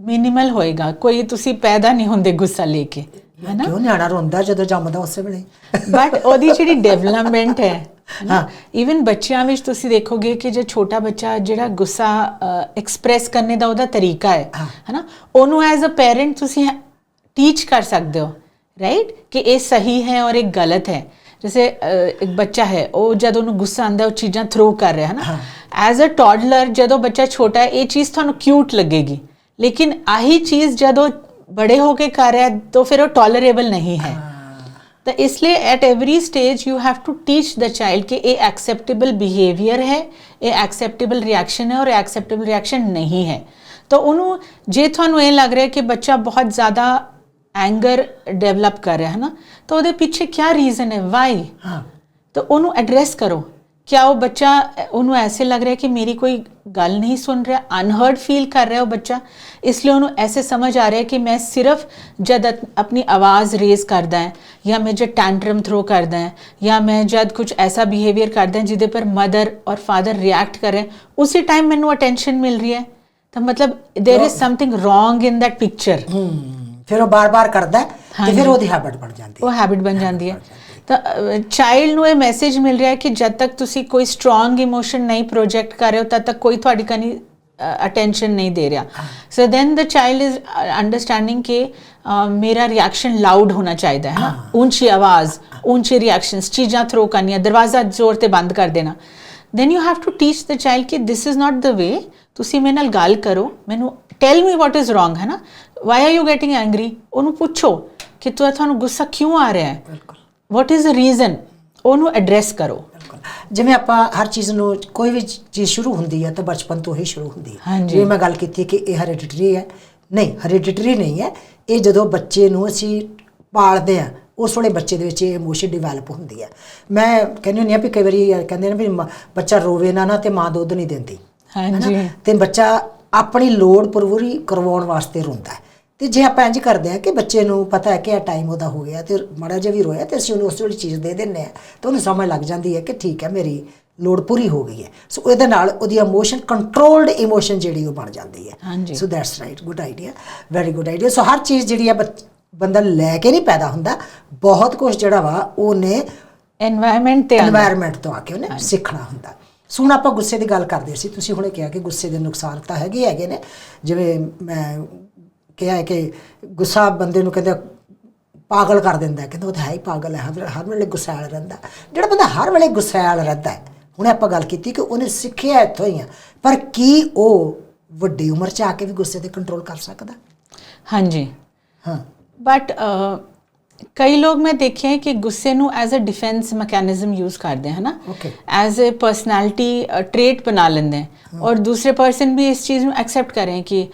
ਮਿਨੀਮਲ ਹੋਏਗਾ। ਕੋਈ ਤੁਸੀਂ ਪੈਦਾ ਨਹੀਂ ਹੁੰਦੇ ਗੁੱਸਾ ਲੈ ਕੇ ਹੈਨਾ? ਕਿਉਂ ਨਿਆਣਾ ਰੋਂਦਾ ਜਦੋਂ ਜੰਮਦਾ ਉਸੇ ਵੇਲੇ? ਬਟ ਉਹਦੀ ਜਿਹੜੀ ਡਿਵੈਲਪਮੈਂਟ ਹੈ ਹਾਂ। ਇਵਨ ਬੱਚਿਆਂ ਵਿੱਚ ਤੁਸੀਂ ਦੇਖੋਗੇ ਕਿ ਜੇ ਛੋਟਾ ਬੱਚਾ ਜਿਹੜਾ ਗੁੱਸਾ ਐਕਸਪ੍ਰੈਸ ਕਰਨੇ ਦਾ ਉਹਦਾ ਤਰੀਕਾ ਹੈ। ਹੈਨਾ? ਉਹਨੂੰ ਐਜ਼ ਅ ਪੈਰੈਂਟ ਤੁਸੀਂ ਟੀਚ ਕਰ ਸਕਦੇ ਹੋ ਰਾਈਟ ਕਿ ਇਹ ਸਹੀ ਹੈ ਔਰ ਇਹ ਗਲਤ ਹੈ। ਅ, ਇੱਕ ਬੱਚਾ ਹੈ ਉਹ ਜਦ ਉਹਨੂੰ ਗੁੱਸਾ ਆਂਦਾ ਉਹ ਚੀਜ਼ਾਂ ਥਰੋ ਕਰ ਰਿਹਾ ਹੈ। ਨਾ ਐਜ਼ ਅ ਟੌਡਲਰ ਜਦੋਂ ਬੱਚਾ ਛੋਟਾ ਹੈ ਇਹ ਚੀਜ਼ ਤੁਹਾਨੂੰ ਕਿਊਟ ਲੱਗੇਗੀ। ਲੇਕਿਨ ਆਹੀ ਚੀਜ਼ ਜਦੋਂ ਬੜੇ ਹੋ ਕੇ ਕਰ ਰਿਹਾ ਤਾਂ ਫਿਰ ਉਹ ਟੋਲਰੇਬਲ ਨਹੀਂ ਹੈ। ਤਾਂ ਇਸ ਲਈ at every stage you have to teach the child ਕਿ ਇਹ ਐਕਸੈਪਟੇਬਲ ਬਿਹੇਵੀਅਰ ਹੈ ਇਹ ਐਕਸੈਪਟੇਬਲ ਰਿਐਕਸ਼ਨ ਹੈ ਔਰ ਐਕਸੈਪਟੇਬਲ ਰਿਐਕਸ਼ਨ ਨਹੀਂ ਹੈ ਤਾਂ ਉਹਨੂੰ ਜੇ ਤੁਹਾਨੂੰ ਇਹ ਲੱਗ ਰਿਹਾ ਕਿ ਬੱਚਾ ਬਹੁਤ ਜ਼ਿਆਦਾ ਐਂਗਰ ਡਿਵੈਲਪ ਕਰ ਰਿਹਾ ਹੈ ਨਾ ਤਾਂ ਉਹਦੇ ਪਿੱਛੇ ਕੀ ਰੀਜ਼ਨ ਹੈ ਵਾਈ ਹਾਂ ਤਾਂ ਉਹਨੂੰ ਐਡਰੈਸ ਕਰੋ क्या वो बच्चा उन्होंने ऐसे लग रहा है कि मेरी कोई गल नहीं सुन रहा अनहर्ड फील कर रहा है वो बच्चा? इसलिए उन्होंने ऐसे समझ आ रहा है कि मैं सिर्फ़ जद अपनी आवाज़ रेज़ कर दें या मैं जब टैंट्रम थ्रो कर दें या मैं जद कुछ ऐसा बिहेवियर कर दें जिदे पर मदर और फादर रिएक्ट करें उसी टाइम मैं अटेंशन मिल रही है। तो मतलब there is something wrong in that picture फिर वो बार बार करता है तो हाँ तो फिर वो हैबिट बन जाती है। वो हैबिट बन जाती है। ਤਾਂ ਚਾਈਲਡ ਨੂੰ ਇਹ ਮੈਸੇਜ ਮਿਲ ਰਿਹਾ ਹੈ ਕਿ ਜਦ ਤੱਕ ਤੁਸੀਂ ਕੋਈ ਸਟਰੋਂਗ ਇਮੋਸ਼ਨ ਨਹੀਂ ਪ੍ਰੋਜੈਕਟ ਕਰ ਰਹੇ ਹੋ ਤਦ ਤੱਕ ਕੋਈ ਤੁਹਾਡੀ ਕਨੀ ਅਟੈਂਸ਼ਨ ਨਹੀਂ ਦੇ ਰਿਹਾ। So then the child is understanding ਕਿ ਮੇਰਾ ਰਿਐਕਸ਼ਨ ਲਾਊਡ ਹੋਣਾ ਚਾਹੀਦਾ ਹੈ ਨਾ ਉੱਚੀ ਆਵਾਜ਼ ਉੱਚੀ ਰਿਐਕਸ਼ਨਸ ਚੀਜ਼ਾਂ ਥਰੋ ਕਰਨੀਆਂ ਦਰਵਾਜ਼ਾ ਜ਼ੋਰ ਤੇ ਬੰਦ ਕਰ ਦੇਣਾ। Then you have to teach the child ਕਿ this is not the way ਤੁਸੀਂ ਮੇਰੇ ਨਾਲ ਗੱਲ ਕਰੋ ਮੈਨੂੰ tell me what is wrong ਹੈ ਨਾ? Why are you getting angry ਉਹਨੂੰ ਪੁੱਛੋ ਕਿ ਤੁਹਾ- ਤੁਹਾਨੂੰ ਗੁੱਸਾ ਕਿਉਂ ਆ ਰਿਹਾ ਹੈ? ਬਿਲਕੁਲ। ਵਾਟ ਇਜ਼ ਦ ਰੀਜ਼ਨ ਉਹਨੂੰ ਐਡਰੈਸ ਕਰੋ। ਜਿਵੇਂ ਆਪਾਂ ਹਰ ਚੀਜ਼ ਨੂੰ ਕੋਈ ਵੀ ਚੀਜ਼ ਸ਼ੁਰੂ ਹੁੰਦੀ ਹੈ ਤਾਂ ਬਚਪਨ ਤੋਂ ਹੀ ਸ਼ੁਰੂ ਹੁੰਦੀ ਹੈ। ਜਿਵੇਂ ਮੈਂ ਗੱਲ ਕੀਤੀ ਕਿ ਇਹ ਹੈਰੀਡਿਟਰੀ ਹੈ। ਨਹੀਂ ਹੈਰੀਡਿਟਰੀ ਨਹੀਂ ਹੈ। ਇਹ ਜਦੋਂ ਬੱਚੇ ਨੂੰ ਅਸੀਂ ਪਾਲਦੇ ਆ ਉਸ ਵੇਲੇ ਬੱਚੇ ਦੇ ਵਿੱਚ ਇਹ ਇਮੋਸ਼ਨ ਡਿਵੈਲਪ ਹੁੰਦੀ ਹੈ। ਮੈਂ ਕਹਿੰਦੀ ਹੁੰਦੀ ਆ ਵੀ ਕਈ ਵਾਰੀ ਕਹਿੰਦੇ ਨੇ ਵੀ ਬੱਚਾ ਰੋਵੇ ਨਾ ਨਾ ਤੇ ਮਾਂ ਦੁੱਧ ਨਹੀਂ ਦਿੰਦੀ। ਹਾਂਜੀ? ਤੇ ਬੱਚਾ ਆਪਣੀ ਲੋੜ ਪੂਰੀ ਕਰਵਾਉਣ ਵਾਸਤੇ ਰੋਂਦਾ ਹੈ। ਤੇ ਜੇ ਆਪਾਂ ਇੰਜ ਕਰਦੇ ਆ ਕਿ ਬੱਚੇ ਨੂੰ ਪਤਾ ਹੈ ਕਿ ਆ ਟਾਈਮ ਉਹਦਾ ਹੋ ਗਿਆ ਤੇ ਮਾੜਾ ਜਿਹਾ ਵੀ ਰੋਇਆ ਤੇ ਅਸੀਂ ਉਹਨੂੰ ਉਸ ਵੇਲੇ ਚੀਜ਼ ਦੇ ਦਿੰਨੇ ਆ ਤਾਂ ਉਹਨੂੰ ਸਮਝ ਲੱਗ ਜਾਂਦੀ ਹੈ ਕਿ ਠੀਕ ਹੈ ਮੇਰੀ ਲੋੜ ਪੂਰੀ ਹੋ ਗਈ ਹੈ। ਸੋ ਇਹਦੇ ਨਾਲ ਉਹਦੀ ਇਮੋਸ਼ਨ ਕੰਟਰੋਲਡ ਇਮੋਸ਼ਨ ਜਿਹੜੀ ਉਹ ਬਣ ਜਾਂਦੀ ਹੈ। So that's right good idea very good idea so ਹਰ ਚੀਜ਼ ਜਿਹੜੀ ਆ ਬੰਦਾ ਲੈ ਕੇ ਨਹੀਂ ਪੈਦਾ ਹੁੰਦਾ। ਬਹੁਤ ਕੁਝ ਜਿਹੜਾ ਵਾ ਉਹਨੇ এনवायरमेंट ਤੇ এনवायरमेंट ਤੋਂ ਆ ਕੇ ਉਹਨੇ ਸਿੱਖਣਾ ਹੁੰਦਾ। ਸੋ ਹੁਣ ਆਪਾਂ ਗੁੱਸੇ ਦੀ ਗੱਲ ਕਰਦੇ ਸੀ। ਤੁਸੀਂ ਹੁਣੇ ਕਿਹਾ ਕਿ ਗੁੱਸੇ ਦੇ ਨੁਕਸਾਨ ਤਾਂ ਹੈਗੇ ਹੈਗੇ ਨੇ। ਜਿਵੇਂ ਮੈਂ ਕਿਹਾ ਹੈ ਕਿ ਗੁੱਸਾ ਬੰਦੇ ਨੂੰ ਕਹਿੰਦਾ ਪਾਗਲ ਕਰ ਦਿੰਦਾ। ਕਹਿੰਦਾ ਉਹ ਤਾਂ ਹੈ ਹੀ ਪਾਗਲ ਹੈ ਹਰ ਹਰ ਵੇਲੇ ਗੁੱਸੈਲ ਰਹਿੰਦਾ ਜਿਹੜਾ ਬੰਦਾ ਹਰ ਵੇਲੇ ਗੁੱਸੈਲ ਰਹਿੰਦਾ ਹੈ। ਹੁਣੇ ਆਪਾਂ ਗੱਲ ਕੀਤੀ ਕਿ ਉਹਨੇ ਸਿੱਖਿਆ ਇੱਥੋਂ ਹੀ ਆ। ਪਰ ਕੀ ਉਹ ਵੱਡੀ ਉਮਰ 'ਚ ਆ ਕੇ ਵੀ ਗੁੱਸੇ ਤੇ ਕੰਟਰੋਲ ਕਰ ਸਕਦਾ? ਹਾਂਜੀ। ਹਾਂ। ਬਟ ਕਈ ਲੋਕ ਮੈਂ ਦੇਖੇ ਹੈ ਕਿ ਗੁੱਸੇ ਨੂੰ as a defence mechanism use ਕਰਦੇ ਹਨ. ਐਜ਼ ਅ ਪਰਸਨੈਲਿਟੀ ਟ੍ਰੇਟ ਬਣਾ ਲੈਂਦੇ ਹੈ। ਔਰ ਦੂਸਰੇ ਪਰਸਨ ਵੀ ਇਸ ਚੀਜ਼ ਨੂੰ ਐਕਸੈਪਟ ਕਰੇ ਕਿ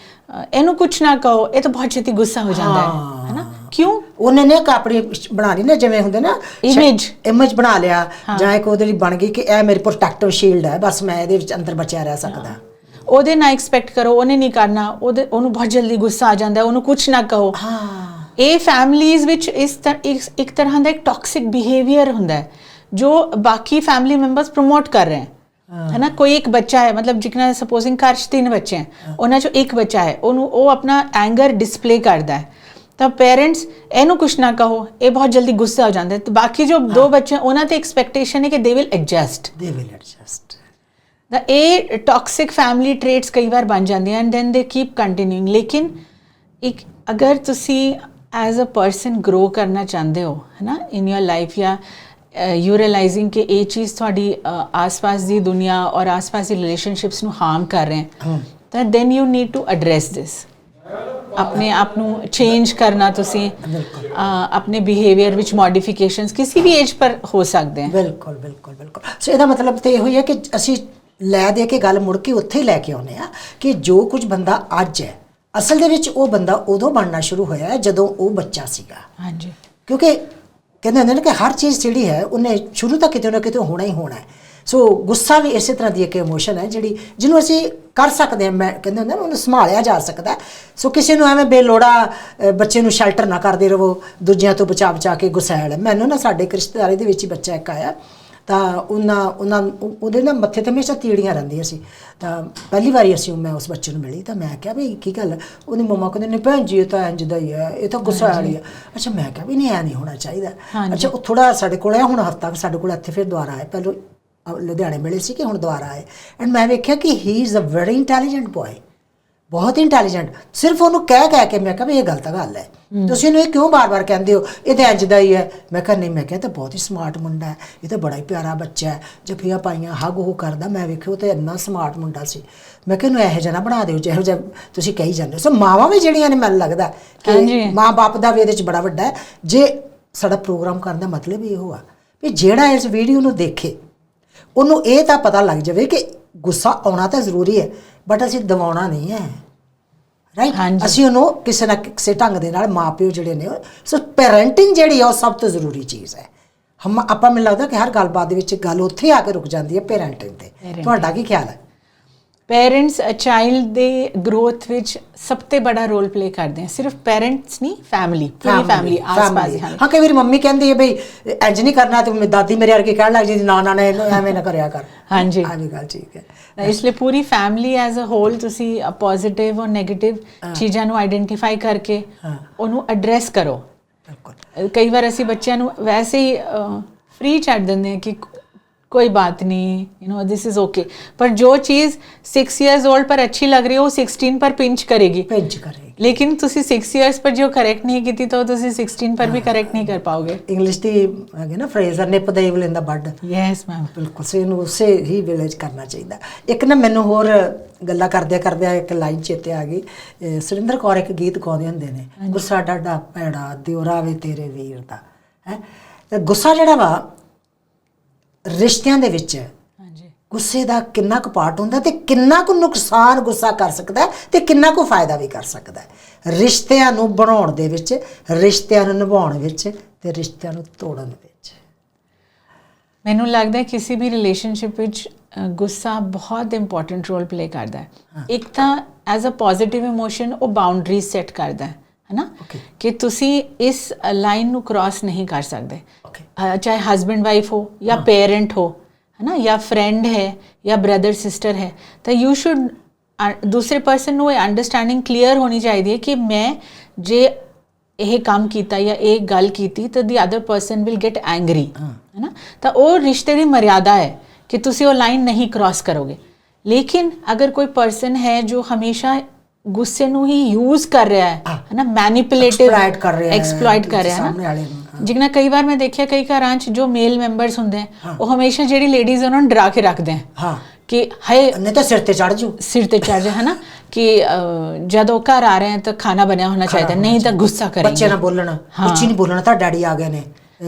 ਇਹਨੂੰ ਕੁਝ ਨਾ ਕਹੋ ਇਹ ਤਾਂ ਬਹੁਤ ਛੇਤੀ ਗੁੱਸਾ ਹੋ ਜਾਂਦਾ ਹੈ ਹੈ। ਨਾ ਕਿਉਂ? ਉਹਨੇ ਨੇ ਆਪਣੀ ਬਣਾ ਲਈ ਨਾ ਜਿਵੇਂ ਹੁੰਦੇ ਨਾ Image. ਇਮੇਜ ਬਣਾ ਲਿਆ ਜਾਂ ਇੱਕ ਉਹਦੇ ਲਈ ਬਣ ਗਈ ਕਿ ਇਹ ਮੇਰੀ ਪ੍ਰੋਟੈਕਟਿਵ ਸ਼ੀਲਡ ਹੈ ਬਸ ਮੈਂ ਇਹਦੇ ਵਿੱਚ ਅੰਦਰ ਬਚਿਆ ਰਹਿ ਸਕਦਾ। ਉਹਦੇ ਨਾਲ ਐਕਸਪੈਕਟ ਕਰੋ ਉਹਨੇ ਨਹੀਂ ਕਰਨਾ ਉਹਦੇ ਉਹਨੂੰ ਬਹੁਤ ਜਲਦੀ ਗੁੱਸਾ ਆ ਜਾਂਦਾ ਉਹਨੂੰ ਕੁਝ ਨਾ ਕਹੋ। ਹਾਂ। ਇਹ ਫੈਮਲੀਜ਼ ਵਿੱਚ ਇਸ ਇੱਕ ਤਰ੍ਹਾਂ ਦਾ ਇੱਕ ਟੌਕਸਿਕ ਬਿਹੇਵੀਅਰ ਹੁੰਦਾ ਹੈ ਜੋ ਬਾਕੀ ਫੈਮਿਲੀ ਮੈਂਬਰਸ ਪ੍ਰਮੋਟ ਕਰ ਰਹੇ ਹਨ ਹੈ। ਨਾ ਕੋਈ ਇੱਕ ਬੱਚਾ ਹੈ ਮਤਲਬ ਜਿਕਨਾ ਸਪੋਜ਼ਿੰਗ ਘਰ 'ਚ ਤਿੰਨ ਬੱਚੇ ਹਨ ਉਹਨਾਂ 'ਚੋਂ ਇੱਕ ਬੱਚਾ ਹੈ ਉਹਨੂੰ ਉਹ ਆਪਣਾ ਐਂਗਰ ਡਿਸਪਲੇ ਕਰਦਾ ਹੈ। ਤਾਂ ਪੇਰੈਂਟਸ ਇਹਨੂੰ ਕੁਛ ਨਾ ਕਹੋ ਇਹ ਬਹੁਤ ਜਲਦੀ ਗੁੱਸਾ ਹੋ ਜਾਂਦਾ ਤੇ ਬਾਕੀ ਜੋ ਦੋ ਬੱਚੇ ਹਨ, ਉਹਨਾਂ ਤੇ ਐਕਸਪੈਕਟੇਸ਼ਨ ਹੈ ਕਿ they will adjust they will adjust ਦਾ ਇਹ ਟੌਕਸਿਕ ਫੈਮਿਲੀ ਟ੍ਰੇਟਸ ਕਈ ਵਾਰ ਬਣ ਜਾਂਦੀਆਂ and then they keep continuing ਲੇਕਿਨ ਇੱਕ ਅਗਰ ਤੁਸੀਂ ਐਜ਼ ਅ ਪਰਸਨ ਗਰੋ ਕਰਨਾ ਚਾਹੁੰਦੇ ਹੋ ਹੈ ਨਾ ਇਨ ਯੋਰ ਲਾਈਫ ਜਾਂ ਯੂ ਰਿਅਲਾਈਜ਼ਿੰਗ ਕਿ ਇਹ ਚੀਜ਼ ਤੁਹਾਡੀ ਆਸ-ਪਾਸ ਦੀ ਦੁਨੀਆ ਔਰ ਆਸ-ਪਾਸ ਦੀ ਰਿਲੇਸ਼ਨਸ਼ਿਪਸ ਨੂੰ ਹਾਰਮ ਕਰ ਰਹੇ ਹਨ ਤਾਂ then you need to address this ਆਪਣੇ ਆਪ ਨੂੰ ਚੇਂਜ ਕਰਨਾ ਤੁਸੀਂ ਆਪਣੇ ਬਿਹੇਵੀਅਰ ਵਿੱਚ ਮੋਡੀਫਿਕੇਸ਼ਨਸ ਕਿਸੇ ਵੀ ਏਜ ਪਰ ਹੋ ਸਕਦੇ ਹਨ ਬਿਲਕੁਲ ਬਿਲਕੁਲ ਬਿਲਕੁਲ। ਸੋ ਇਹਦਾ ਮਤਲਬ ਤੇ ਇਹੋ ਹੀ ਹੈ ਕਿ ਅਸੀਂ ਲੈ ਦੇ ਕੇ ਗੱਲ ਮੁੜ ਕੇ ਉੱਥੇ ਹੀ ਲੈ ਕੇ ਆਉਨੇ ਆ ਕਿ ਜੋ ਕੁਝ ਬੰਦਾ ਅੱਜ ਹੈ ਅਸਲ ਦੇ ਵਿੱਚ ਉਹ ਬੰਦਾ ਉਦੋਂ ਬਣਨਾ ਸ਼ੁਰੂ ਹੋਇਆ ਜਦੋਂ ਉਹ ਬੱਚਾ ਸੀਗਾ। ਹਾਂਜੀ। ਕਿਉਂਕਿ ਕਹਿੰਦੇ ਹੁੰਦੇ ਨੇ ਕਿ ਹਰ ਚੀਜ਼ ਜਿਹੜੀ ਹੈ ਉਹਨੇ ਸ਼ੁਰੂ ਤੋਂ ਕਿਤੇ ਨਾ ਕਿਤੇ ਹੋਣਾ ਹੀ ਹੋਣਾ ਹੈ। ਸੋ ਗੁੱਸਾ ਵੀ ਇਸੇ ਤਰ੍ਹਾਂ ਦੀ ਇੱਕ ਇਮੋਸ਼ਨ ਹੈ ਜਿਹੜੀ ਜਿਹਨੂੰ ਅਸੀਂ ਕਰ ਸਕਦੇ ਹਾਂ ਮੈਂ ਕਹਿੰਦੇ ਹੁੰਦੇ ਨੇ ਉਹਨੂੰ ਸੰਭਾਲਿਆ ਜਾ ਸਕਦਾ। ਸੋ ਕਿਸੇ ਨੂੰ ਐਵੇਂ ਬੇਲੋੜਾ ਬੱਚੇ ਨੂੰ ਸ਼ੈਲਟਰ ਨਾ ਕਰਦੇ ਰਹੋ ਦੂਜਿਆਂ ਤੋਂ ਬਚਾ ਬਚਾ ਕੇ ਗੁਸੈਲ ਮੈਨੂੰ ਨਾ ਸਾਡੇ ਇੱਕ ਰਿਸ਼ਤੇਦਾਰੀ ਦੇ ਵਿੱਚ ਹੀ ਬੱਚਾ ਇੱਕ ਆਇਆ। ਤਾਂ ਉਹਨਾਂ ਉਹਨਾਂ ਉਹ- ਉਹਦੇ ਨਾ ਮੱਥੇ ਤੇ ਹਮੇਸ਼ਾ ਤੀੜੀਆਂ ਰਹਿੰਦੀਆਂ ਸੀ। ਤਾਂ ਪਹਿਲੀ ਵਾਰੀ ਅਸੀਂ ਮੈਂ ਉਸ ਬੱਚੇ ਨੂੰ ਮਿਲੀ ਤਾਂ ਮੈਂ ਕਿਹਾ ਵੀ ਕੀ ਗੱਲ ਉਹਦੀ ਮੰਮਾ ਕਹਿੰਦੇ ਨੇ ਭੈਣ ਜੀ ਇਹ ਤਾਂ ਇੰਜ ਦਾ ਹੀ ਹੈ ਇਹ ਤਾਂ ਗੁੱਸਾ ਵਾਲੀ ਹੈ ਅੱਛਾ ਮੈਂ ਕਿਹਾ ਵੀ ਨਹੀਂ ਐ ਨਹੀਂ ਹੋਣਾ ਚਾਹੀਦਾ। ਅੱਛਾ ਉਹ ਥੋੜਾ ਸਾਡੇ ਕੋਲ ਆ ਹੁਣ ਹਫਤਾ ਸਾਡੇ ਕੋਲ ਇੱਥੇ ਫਿਰ ਦੁਬਾਰਾ ਆਏ। ਪਹਿਲਾਂ ਲੁਧਿਆਣੇ ਮਿਲੇ ਸੀ ਕਿ ਹੁਣ ਦੁਬਾਰਾ ਆਏ। ਐਂਡ ਮੈਂ ਵੇਖਿਆ ਕਿ he is a very intelligent boy ਬਹੁਤ ਇੰਟੈਲੀਜੈਂਟ ਸਿਰਫ ਉਹਨੂੰ ਕਹਿ ਕਹਿ ਕੇ ਮੈਂ ਕਿਹਾ ਵੀ ਇਹ ਗਲਤ ਗੱਲ ਹੈ। ਤੁਸੀਂ ਇਹਨੂੰ ਇਹ ਕਿਉਂ ਬਾਰ-ਬਾਰ ਕਹਿੰਦੇ ਹੋ? ਇਹ ਤਾਂ ਇੰਜ ਦਾ ਹੀ ਹੈ। ਮੈਂ ਕਿਹਾ ਨਹੀਂ ਮੈਂ ਕਿਹਾ ਤਾਂ ਬਹੁਤ ਹੀ ਸਮਾਰਟ ਮੁੰਡਾ ਹੈ। ਇਹ ਤਾਂ ਬੜਾ ਹੀ ਪਿਆਰਾ ਬੱਚਾ ਹੈ। ਜੱਫੀਆਂ ਪਾਈਆਂ ਹੱਗ ਉਹ ਕਰਦਾ ਮੈਂ ਵੇਖਿਆ ਉਹ ਤਾਂ ਇੰਨਾ ਸਮਾਰਟ ਮੁੰਡਾ ਸੀ। ਮੈਂ ਕਿਹਾ ਇਹਨੂੰ ਇਹੋ ਜਿਹਾ ਨਾ ਬਣਾ ਦਿਓ ਜਿਹੋ ਜਿਹਾ ਤੁਸੀਂ ਕਹੀ ਜਾਂਦੇ ਹੋ। ਸੋ ਮਾਵਾਂ ਵੀ ਜਿਹੜੀਆਂ ਨੇ ਮੈਨੂੰ ਲੱਗਦਾ। ਕਿ ਮਾਂ-ਬਾਪ ਦਾ ਵੀ ਇਹਦੇ ਚ ਬੜਾ ਵੱਡਾ ਹੈ। ਜੇ ਸਾਡਾ ਪ੍ਰੋਗਰਾਮ ਕਰਨ ਦਾ ਮਤਲਬ ਇਹੋ ਆ ਵੀ ਜਿਹੜਾ ਇਸ ਵੀਡੀਓ ਨੂੰ ਦੇਖੇ ਉਹਨੂੰ ਇਹ ਤਾਂ ਪਤਾ ਲੱਗ ਜਾਵੇ ਕਿ ਗੁੱਸਾ ਆਉਣਾ ਤਾਂ ਜ਼ਰੂਰੀ ਹੈ ਬਟ ਅਸੀਂ ਦਬਾਉਣਾ ਨਹੀਂ ਹੈ। ਰਾਈਟ। ਅਸੀਂ ਉਹਨੂੰ ਕਿਸੇ ਨਾ ਕਿਸੇ ਢੰਗ ਦੇ ਨਾਲ ਮਾਪਿਓ ਜਿਹੜੇ ਨੇ ਸੋ ਪੈਰੈਂਟਿੰਗ ਜਿਹੜੀ ਆ ਉਹ ਸਭ ਤੋਂ ਜ਼ਰੂਰੀ ਚੀਜ਼ ਹੈ ਹਮ ਆਪਾਂ ਮੈਨੂੰ ਲੱਗਦਾ ਕਿ ਹਰ ਗੱਲਬਾਤ ਦੇ ਵਿੱਚ ਗੱਲ ਉੱਥੇ ਆ ਕੇ ਰੁਕ ਜਾਂਦੀ ਹੈ ਪੈਰੈਂਟਿੰਗ ਤੇ। ਤੁਹਾਡਾ ਕੀ ਖਿਆਲ ਹੈ ਪੇਰੈਂਟਸ ਅ ਚਾਈਲਡ ਦੇ ਗਰੋਥ ਵਿੱਚ ਸਭ ਤੋਂ ਬੜਾ ਰੋਲ ਪਲੇ ਕਰਦੇ ਹਨ ਸਿਰਫ ਪੇਰੈਂਟਸ ਨਹੀਂ ਫੈਮਿਲੀ ਪੂਰੀ ਫੈਮਿਲੀ ਆਸ-ਪਾਸ ਹਾਂਜੀ ਹਾਂ ਕਈ ਵਾਰੀ ਮੰਮੀ ਕਹਿੰਦੀ ਹੈ ਬਈ ਇੰਜ ਨਹੀਂ ਕਰਨਾ ਤੇ ਮੇਰੀ ਦਾਦੀ ਮੇਰੇ ਵਰਗੀ ਕਹਿਣ ਲੱਗ ਜਾਂਦੀ ਨਾ ਨਾ ਨਾ ਇਹਨੂੰ ਐਵੇਂ ਨਾ ਕਰਿਆ ਕਰ। ਹਾਂਜੀ। ਆ ਵੀ ਗੱਲ ਠੀਕ ਹੈ। ਇਸ ਲਈ ਪੂਰੀ ਫੈਮਿਲੀ ਐਜ਼ ਅ ਹੋਲ ਤੁਸੀਂ ਪੋਜ਼ਿਟਿਵ ਔਰ 네ਗੇਟਿਵ ਚੀਜ਼ਾਂ ਨੂੰ ਆਇਡੈਂਟੀਫਾਈ ਕਰਕੇ ਹਾਂ। ਉਹਨੂੰ ਐਡਰੈਸ ਕਰੋ। ਬਿਲਕੁਲ। ਕਈ ਵਾਰ ਅਸੀਂ ਬੱਚਿਆਂ ਨੂੰ ਵੈਸੇ ਹੀ ਫ੍ਰੀ ਛੱਡ ਦਿੰਦੇ ਹਾਂ ਕਿ ਕੋਈ ਬਾਤ ਨਹੀਂ you know this is okay पर जो चीज 6 इयर्स ओल्ड पर अच्छी लग रही हो 16 पर पिंच करेगी। ਪਿੰਚ ਕਰੇਗੀ ਲੇਕਿਨ ਤੁਸੀਂ 6 ਇਅਰਸ ਪਰ ਜੋ ਕਰੈਕਟ ਨਹੀਂ ਕੀਤੀ ਤਾਂ ਤੁਸੀਂ 16 ਪਰ ਵੀ ਕਰੈਕਟ ਨਹੀਂ ਕਰ ਪਾਓਗੇ ਇੰਗਲਿਸ਼ ਦੀ ਹੈਗੇ ਨਾ ਫਰੇਜ਼ ਆ nip the evil in the bud yes ma'am ਬਿਲਕੁਲ ਸੇ ਨੂੰ ਉਸੇ ਹੀ ਵੇਲੇ 'ਚ ਕਰਨਾ ਚਾਹੀਦਾ ਇੱਕ ਨਾ ਮੈਨੂੰ ਹੋਰ ਗੱਲਾਂ ਕਰਦਿਆਂ ਕਰਦਿਆਂ ਇੱਕ ਲਾਈਨ ਚੇਤੇ ਆ ਗਈ ਸੁਰਿੰਦਰ ਕੌਰ ਇੱਕ ਗੀਤ ਗਾਉਂਦੇ ਹੁੰਦੇ ਨੇ ਗੁੱਸਾ ਡਾਡਾ ਭੈੜਾ ਦਿਉਰਾ ਵੇ ਤੇਰੇ ਵੀਰ ਦਾ ਹੈ ਗੁੱਸਾ ਜਿਹੜਾ ਵਾ ਰਿਸ਼ਤਿਆਂ ਦੇ ਵਿੱਚ ਹਾਂਜੀ। ਗੁੱਸੇ ਦਾ ਕਿੰਨਾ ਕੁ ਪਾਰਟ ਹੁੰਦਾ ਤੇ ਕਿੰਨਾ ਕੁ ਨੁਕਸਾਨ ਗੁੱਸਾ ਕਰ ਸਕਦਾ ਤੇ ਕਿੰਨਾ ਕੁ ਫਾਇਦਾ ਵੀ ਕਰ ਸਕਦਾ ਹੈ। ਰਿਸ਼ਤਿਆਂ ਨੂੰ ਬਣਾਉਣ ਦੇ ਵਿੱਚ ਰਿਸ਼ਤਿਆਂ ਨੂੰ ਨਿਭਾਉਣ ਵਿੱਚ ਤੇ ਰਿਸ਼ਤਿਆਂ ਨੂੰ ਤੋੜਨ ਵਿੱਚ। ਮੈਨੂੰ ਲੱਗਦਾ ਹੈ ਕਿਸੇ ਵੀ ਰਿਲੇਸ਼ਨਸ਼ਿਪ ਵਿੱਚ ਗੁੱਸਾ ਬਹੁਤ ਇੰਪੋਰਟੈਂਟ ਰੋਲ ਪਲੇ ਕਰਦਾ ਹੈ। ਇੱਕ ਤਾਂ ਐਜ਼ ਅ ਪੋਜ਼ਿਟਿਵ ਇਮੋਸ਼ਨ ਉਹ ਬਾਉਂਡਰੀਜ਼ ਸੈੱਟ ਕਰਦਾ ਹੈ ਹੈਨਾ. ਕਿ ਤੁਸੀਂ ਇਸ ਲਾਈਨ ਨੂੰ ਕ੍ਰਾਸ ਨਹੀਂ ਕਰ ਸਕਦੇ। ਚਾਹੇ ਹਸਬੈਂਡ ਵਾਈਫ ਹੋ ਜਾਂ ਪੇਰੈਂਟ ਹੋ ਹੈ ਨਾ ਜਾਂ ਫਰੈਂਡ ਹੈ ਜਾਂ ਬ੍ਰਦਰ ਸਿਸਟਰ ਹੈ ਤਾਂ ਯੂ ਸ਼ੁੱਡ ਦੂਸਰੇ ਪਰਸਨ ਨੂੰ ਇਹ ਅੰਡਰਸਟੈਂਡਿੰਗ ਕਲੀਅਰ ਹੋਣੀ ਚਾਹੀਦੀ ਹੈ ਕਿ ਮੈਂ ਜੇ ਇਹ ਕੰਮ ਕੀਤਾ ਜਾਂ ਇਹ ਗੱਲ ਕੀਤੀ ਤਾਂ the other person will get angry ਹੈ। ਨਾ ਤਾਂ ਉਹ ਰਿਸ਼ਤੇ ਦੀ ਮਰਿਆਦਾ ਹੈ ਕਿ ਤੁਸੀਂ ਉਹ ਲਾਈਨ ਨਹੀਂ ਕ੍ਰਾਸ ਕਰੋਗੇ। ਲੇਕਿਨ ਅਗਰ ਕੋਈ ਪਰਸਨ ਹੈ ਜੋ ਹਮੇਸ਼ਾ ਗੁੱਸੇ ਨੂੰ ਹੀ ਯੂਜ਼ ਕਰ ਰਿਹਾ ਹੈ ਹੈ। ਨਾ ਮੈਨੀਪੂਲੇਟਿਵ Exploit ਕਰ ਰਿਹਾ ਹੈ ਐਕਸਪਲੋਇਟ ਕਰ ਰਿਹਾ ਹੈ ਨਾ। ਜਿਗਨਾ ਕਈ ਵਾਰ ਮੈਂ ਦੇਖਿਆ ਕਈ ਘਰਾਂ 'ਚ ਜੋ ਮੇਲ ਮੈਂਬਰਸ ਹੁੰਦੇ ਆ ਉਹ ਹਮੇਸ਼ਾ ਜਿਹੜੀ ਲੇਡੀਜ਼ ਉਹਨਾਂ ਨੂੰ ਡਰਾ ਕੇ ਰੱਖਦੇ ਆ। ਹਾਂ। ਕਿ ਹਾਏ ਨਹੀਂ ਤਾਂ ਸਿਰ ਤੇ ਚੜ ਜੂ। ਸਿਰ ਤੇ ਚੜ ਜਾ ਹੈ ਨਾ ਕਿ ਜਦੋਂ ਘਰ ਆ ਰਹੇ ਆ ਤਾਂ ਖਾਣਾ ਬਣਿਆ ਹੋਣਾ ਚਾਹੀਦਾ ਨਹੀਂ ਤਾਂ ਗੁੱਸਾ ਬੱਚੇ ਕरेंगे ਨਾ ਬੋਲਣ ਉੱਚੀ ਨਹੀਂ ਬੋਲਣਾ ਤਾਂ ਡੈਡੀ ਆ ਗਏ ਨੇ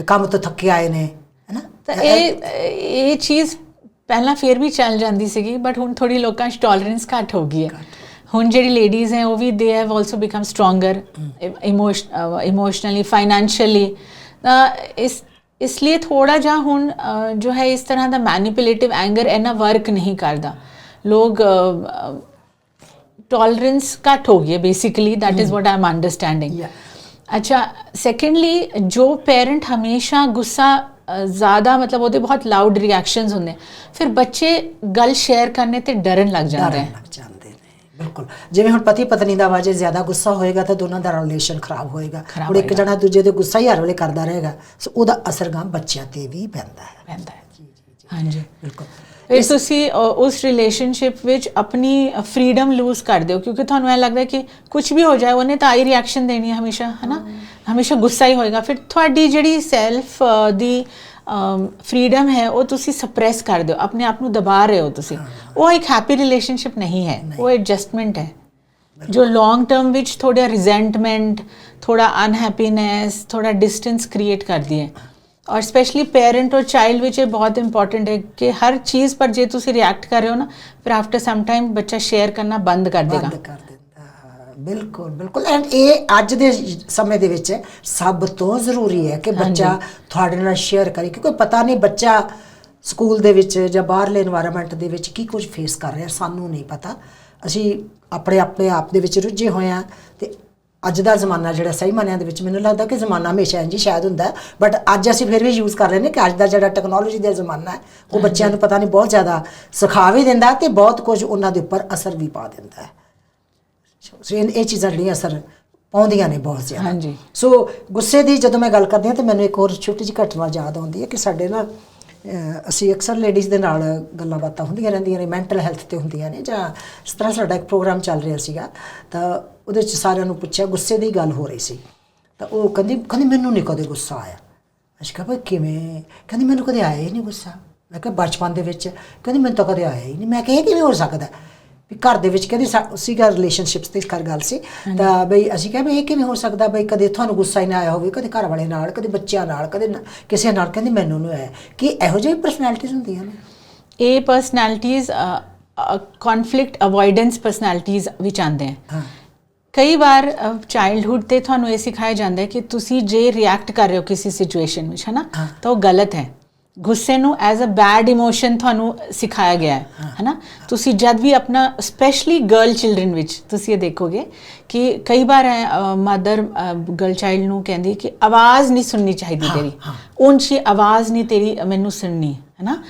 ਕੰਮ ਤੋਂ ਥੱਕੇ ਆਏ ਨੇ ਹੈਨਾ? ਤਾਂ ਇਹ ਇਹ ਚੀਜ਼ ਪਹਿਲਾਂ ਫੇਰ ਵੀ ਚੱਲ ਜਾਂਦੀ ਸੀਗੀ ਬਟ ਹੁਣ ਥੋੜੀ ਲੋਕਾਂ 'ਚ ਟੋਲਰੈਂਸ ਘੱਟ ਹੋ ਗਈ ਹੈ। ਹੁਣ ਜਿਹੜੀ ਲੇਡੀਜ਼ ਹੈ ਉਹ ਵੀ they have also become stronger emotionally financially ਇਸ ਇਸ ਲਈ ਥੋੜਾ ਜਿਹਾ ਹੁਣ ਜੋ ਹੈ ਇਸ ਤਰ੍ਹਾਂ ਦਾ ਮੈਨੀਪੂਲੇਟਿਵ ਐਂਗਰ ਇੰਨਾ ਵਰਕ ਨਹੀਂ ਕਰਦਾ। ਲੋਕ ਟੋਲਰੈਂਸ ਘੱਟ ਹੋ ਗਈ ਹੈ basically is what i'm understanding. Yeah. ਅੱਛਾ ਸੈਕੰਡਲੀ ਜੋ ਪੈਰੈਂਟ ਹਮੇਸ਼ਾ ਗੁੱਸਾ ਜ਼ਿਆਦਾ ਮਤਲਬ ਉਹਦੇ ਬਹੁਤ ਲਾਊਡ ਰਿਐਕਸ਼ਨਸ ਹੁੰਦੇ ਫਿਰ ਬੱਚੇ ਗੱਲ ਸ਼ੇਅਰ ਕਰਨੇ ਤੇ ਡਰਨ ਲੱਗ ਜਾਂਦੇ ਬਿਲਕੁਲ। ਜਿਵੇਂ ਹੁਣ ਪਤੀ ਪਤਨੀ ਦਾ ਵਾਜੇ ਜ਼ਿਆਦਾ ਗੁੱਸਾ ਹੋਏਗਾ ਤਾਂ ਦੋਨਾਂ ਦਾ ਰਿਲੇਸ਼ਨ ਖਰਾਬ ਹੋਏਗਾ। ਹੁਣ ਇੱਕ। ਜਣਾ ਦੂਜੇ ਤੇ ਗੁੱਸਾ ਹੀ ਹਰ ਵੇਲੇ ਕਰਦਾ ਰਹੇਗਾ। ਸੋ ਉਹਦਾ ਅਸਰ ਗਾਂ ਬੱਚਿਆਂ ਤੇ ਵੀ ਪੈਂਦਾ ਹੈ। ਪੈਂਦਾ ਹੈ। ਹਾਂਜੀ। ਬਿਲਕੁਲ। ਫਿਰ ਤੁਸੀਂ ਉਸ ਰਿਲੇਸ਼ਨਸ਼ਿਪ ਵਿੱਚ ਆਪਣੀ ਫਰੀडम ਲੂਜ਼ ਕਰ ਦਿਓ ਕਿਉਂਕਿ ਤੁਹਾਨੂੰ ਐ ਲੱਗਦਾ ਕਿ ਕੁਝ ਵੀ ਹੋ ਜਾਏ ਉਹਨੇ ਤਾਂ ਆਈ ਰਿਐਕਸ਼ਨ ਦੇਣੀ ਹੈ ਹਮੇਸ਼ਾ ਹੈਨਾ? ਹਮੇਸ਼ਾ ਗੁੱਸਾ ਹੀ ਹੋਏਗਾ। ਫਿਰ ਤੁਹਾਡੀ ਜਿਹੜੀ ਸੈਲਫ ਦੀ ਫਰੀडम ਹੈ ਉਹ ਤੁਸੀਂ ਸਪਰੈਸ ਕਰ ਦਿਓ ਆਪਣੇ ਆਪ ਨੂੰ ਦਬਾ ਰਹੇ ਹੋ ਤੁਸੀਂ। ਉਹ ਇੱਕ ਹੈਪੀ ਰਿਲੇਸ਼ਨਸ਼ਿਪ ਨਹੀਂ ਹੈ ਉਹ ਐਡਜਸਟਮੈਂਟ ਹੈ। ਜੋ ਲੌਂਗ ਟਰਮ ਵਿੱਚ ਥੋੜਾ ਰਿਜ਼ੈਂਟਮੈਂਟ ਥੋੜਾ ਅਨਹੈਪੀਨੈਸ ਥੋੜਾ ਡਿਸਟੈਂਸ ਕ੍ਰੀਏਟ ਕਰਦੀ ਹੈ। ਔਰ ਸਪੈਸ਼ਲੀ ਪੈਰੈਂਟ ਔਰ ਚਾਈਲਡ ਵਿੱਚ ਇਹ ਬਹੁਤ ਇੰਪੋਰਟੈਂਟ ਹੈ ਕਿ ਹਰ ਚੀਜ਼ ਪਰ ਜੇ ਤੁਸੀਂ ਰਿਐਕਟ ਕਰ ਰਹੇ ਹੋ ਨਾ ਫਿਰ ਆਫਟਰ ਸਮ ਟਾਈਮ ਬੱਚਾ ਸ਼ੇਅਰ ਕਰਨਾ ਬੰਦ ਕਰ ਦੇਗਾ। ਬਿਲਕੁਲ ਬਿਲਕੁਲ। ਐਂਡ ਇਹ ਅੱਜ ਦੇ ਸਮੇਂ ਦੇ ਵਿੱਚ ਸਭ ਤੋਂ ਜ਼ਰੂਰੀ ਹੈ ਕਿ ਬੱਚਾ ਤੁਹਾਡੇ ਨਾਲ ਸ਼ੇਅਰ ਕਰੇ ਕਿਉਂਕਿ ਪਤਾ ਨਹੀਂ ਬੱਚਾ ਸਕੂਲ ਦੇ ਵਿੱਚ ਜਾਂ ਬਾਹਰਲੇ এনवायरमेंट ਦੇ ਵਿੱਚ ਕੀ ਕੁਝ ਫੇਸ ਕਰ ਰਿਹਾ ਸਾਨੂੰ ਨਹੀਂ ਪਤਾ। ਅਸੀਂ ਆਪਣੇ ਆਪਣੇ ਆਪ ਦੇ ਵਿੱਚ ਰੁੱਝੇ ਹੋਏ ਆ ਤੇ ਅੱਜ ਦਾ ਜ਼ਮਾਨਾ ਜਿਹੜਾ ਸਹੀ ਮਾਨਿਆਂ ਦੇ ਵਿੱਚ ਮੈਨੂੰ ਲੱਗਦਾ ਕਿ ਜ਼ਮਾਨਾ ਹਮੇਸ਼ਾ ਇੰਜ ਹੀ ਸ਼ਾਇਦ ਹੁੰਦਾ ਬਟ ਅੱਜ ਅਸੀਂ ਫਿਰ ਵੀ ਯੂਜ਼ ਕਰ ਰਹੇ ਨੇ ਕਿ ਅੱਜ ਦਾ ਜਿਹੜਾ ਟੈਕਨੋਲੋਜੀ ਦਾ ਜ਼ਮਾਨਾ ਹੈ ਉਹ ਬੱਚਿਆਂ ਨੂੰ ਪਤਾ ਨਹੀਂ ਬਹੁਤ ਜ਼ਿਆਦਾ ਸਿਖਾ ਵੀ ਦਿੰਦਾ ਤੇ ਬਹੁਤ ਕੁਝ ਉਹਨਾਂ ਦੇ ਉੱਪਰ ਅਸਰ ਵੀ ਪਾ ਦਿੰਦਾ ਹੈ। ਸੋ ਇਹ ਚੀਜ਼ਾਂ ਜਿਹੜੀਆਂ ਅਸਰ ਪਾਉਂਦੀਆਂ ਨੇ ਬਹੁਤ ਜ਼ਿਆਦਾ। ਹਾਂਜੀ। ਸੋ ਗੁੱਸੇ ਦੀ ਜਦੋਂ ਮੈਂ ਗੱਲ ਕਰਦੀ ਹਾਂ ਤੇ ਮੈਨੂੰ ਇੱਕ ਹੋਰ ਛੋਟੀ ਜਿਹੀ ਘਟਨਾ ਯਾਦ ਆਉਂਦੀ ਹੈ ਕਿ ਸਾਡੇ ਨਾ ਅਹ, ਅਸੀਂ ਅਕਸਰ ਲੇਡੀਜ਼ ਦੇ ਨਾਲ ਗੱਲਾਂ ਬਾਤਾਂ ਹੁੰਦੀਆਂ ਰਹਿੰਦੀਆਂ ਨੇ ਮੈਂਟਲ ਹੈਲਥ ਤੇ ਹੁੰਦੀਆਂ ਨੇ ਜਾਂ ਇਸ ਤਰ੍ਹਾਂ ਸਾਡਾ ਇੱਕ ਪ੍ਰੋਗਰਾਮ ਚੱਲ ਰਿਹਾ ਸੀਗਾ ਤਾਂ ਉਹਦੇ ਵਿੱਚ ਸਾਰਿਆਂ ਨੂੰ ਪੁੱਛਿਆ ਗੁੱਸੇ ਦੀ ਗੱਲ ਹੋ ਰਹੀ ਸੀ। ਤਾਂ ਉਹ ਕਹਿੰਦੀ ਕਹਿੰਦੀ ਮੈਨੂੰ ਨਹੀਂ ਕਦੇ ਗੁੱਸਾ ਆਇਆ। ਅਸੀਂ ਕਿਹਾ ਭਾਈ ਕਿਵੇਂ? ਕਹਿੰਦੀ ਮੈਨੂੰ ਕਦੇ ਆਇਆ ਹੀ ਨਹੀਂ ਗੁੱਸਾ। ਮੈਂ ਕਿਹਾ ਬਚਪਨ ਦੇ ਵਿੱਚ। ਕਹਿੰਦੀ ਮੈਨੂੰ ਤਾਂ ਕਦੇ ਆਇਆ ਹੀ ਨਹੀਂ ਮੈਂ ਕਿਹਾ ਇਹ ਕਿਵੇਂ ਹੋ ਸਕਦਾ? ਵੀ ਘਰ ਦੇ ਵਿੱਚ ਕਹਿੰਦੀ ਸਾ- ਸੀਗਾ ਰਿਲੇਸ਼ਨਸ਼ਿਪਸ ਤੇ ਕਰ ਗੱਲ ਸੀ। ਤਾਂ ਬਈ ਅਸੀਂ ਕਿਹਾ ਵੀ ਇਹ ਕਿਵੇਂ ਹੋ ਸਕਦਾ ਬਈ ਕਦੇ ਤੁਹਾਨੂੰ ਗੁੱਸਾ ਹੀ ਨਾ ਆਇਆ ਹੋਵੇ ਕਦੇ ਘਰ ਵਾਲੇ ਨਾਲ ਕਦੇ ਬੱਚਿਆਂ ਨਾਲ ਕਦੇ ਨਾ- ਕਿਸੇ ਨਾਲ ਕਹਿੰਦੀ ਮੈਨੂੰ ਨਹੀਂ ਆਇਆ। ਕਿ ਇਹੋ ਜਿਹੀ ਪਰਸਨੈਲਿਟੀਜ਼ ਹੁੰਦੀਆਂ ਨੇ? ਇਹ ਪਰਸਨੈਲਿਟੀਜ਼ ਕਨਫਲਿਕਟ ਅਵੋਇਡੈਂਸ ਪਰਸਨੈਲਿਟੀਜ਼ ਵਿੱਚ ਆਉਂਦੇ ਹਨ ਹਾਂ। ਕਈ ਵਾਰ ਚਾਈਲਡਹੂਡ ਤੇ ਤੁਹਾਨੂੰ ਇਹ ਸਿਖਾਇਆ ਜਾਂਦਾ ਹੈ ਕਿ ਤੁਸੀਂ ਜੇ ਰਿਐਕਟ ਕਰ ਰਹੇ ਹੋ ਕਿਸੇ ਸਿਚੁਏਸ਼ਨ ਵਿੱਚ ਹੈ। ਨਾ। ਤਾਂ ਉਹ ਗਲਤ ਹੈ। ਗੁੱਸੇ ਨੂੰ ਐਜ਼ ਅ ਬੈਡ ਇਮੋਸ਼ਨ ਤੁਹਾਨੂੰ ਸਿਖਾਇਆ ਗਿਆ ਹੈ ਹੈਨਾ? ਤੁਸੀਂ ਜਦ ਵੀ ਆਪਣਾ ਸਪੈਸ਼ਲੀ ਗਰਲ ਚਿਲड्रन ਵਿੱਚ ਤੁਸੀਂ ਇਹ ਦੇਖੋਗੇ ਕਿ ਕਈ ਵਾਰ ਮਦਰ ਗਰਲ ਚਾਈਲਡ ਨੂੰ ਕਹਿੰਦੀ ਕਿ ਆਵਾਜ਼ ਨਹੀਂ ਸੁਣਨੀ ਚਾਹੀਦੀ ਤੇਰੀ। ਉਹਨਸੀ ਆਵਾਜ਼ ਨਹੀਂ ਤੇਰੀ ਮੈਨੂੰ ਸੁਣਨੀ ਹੈਨਾ?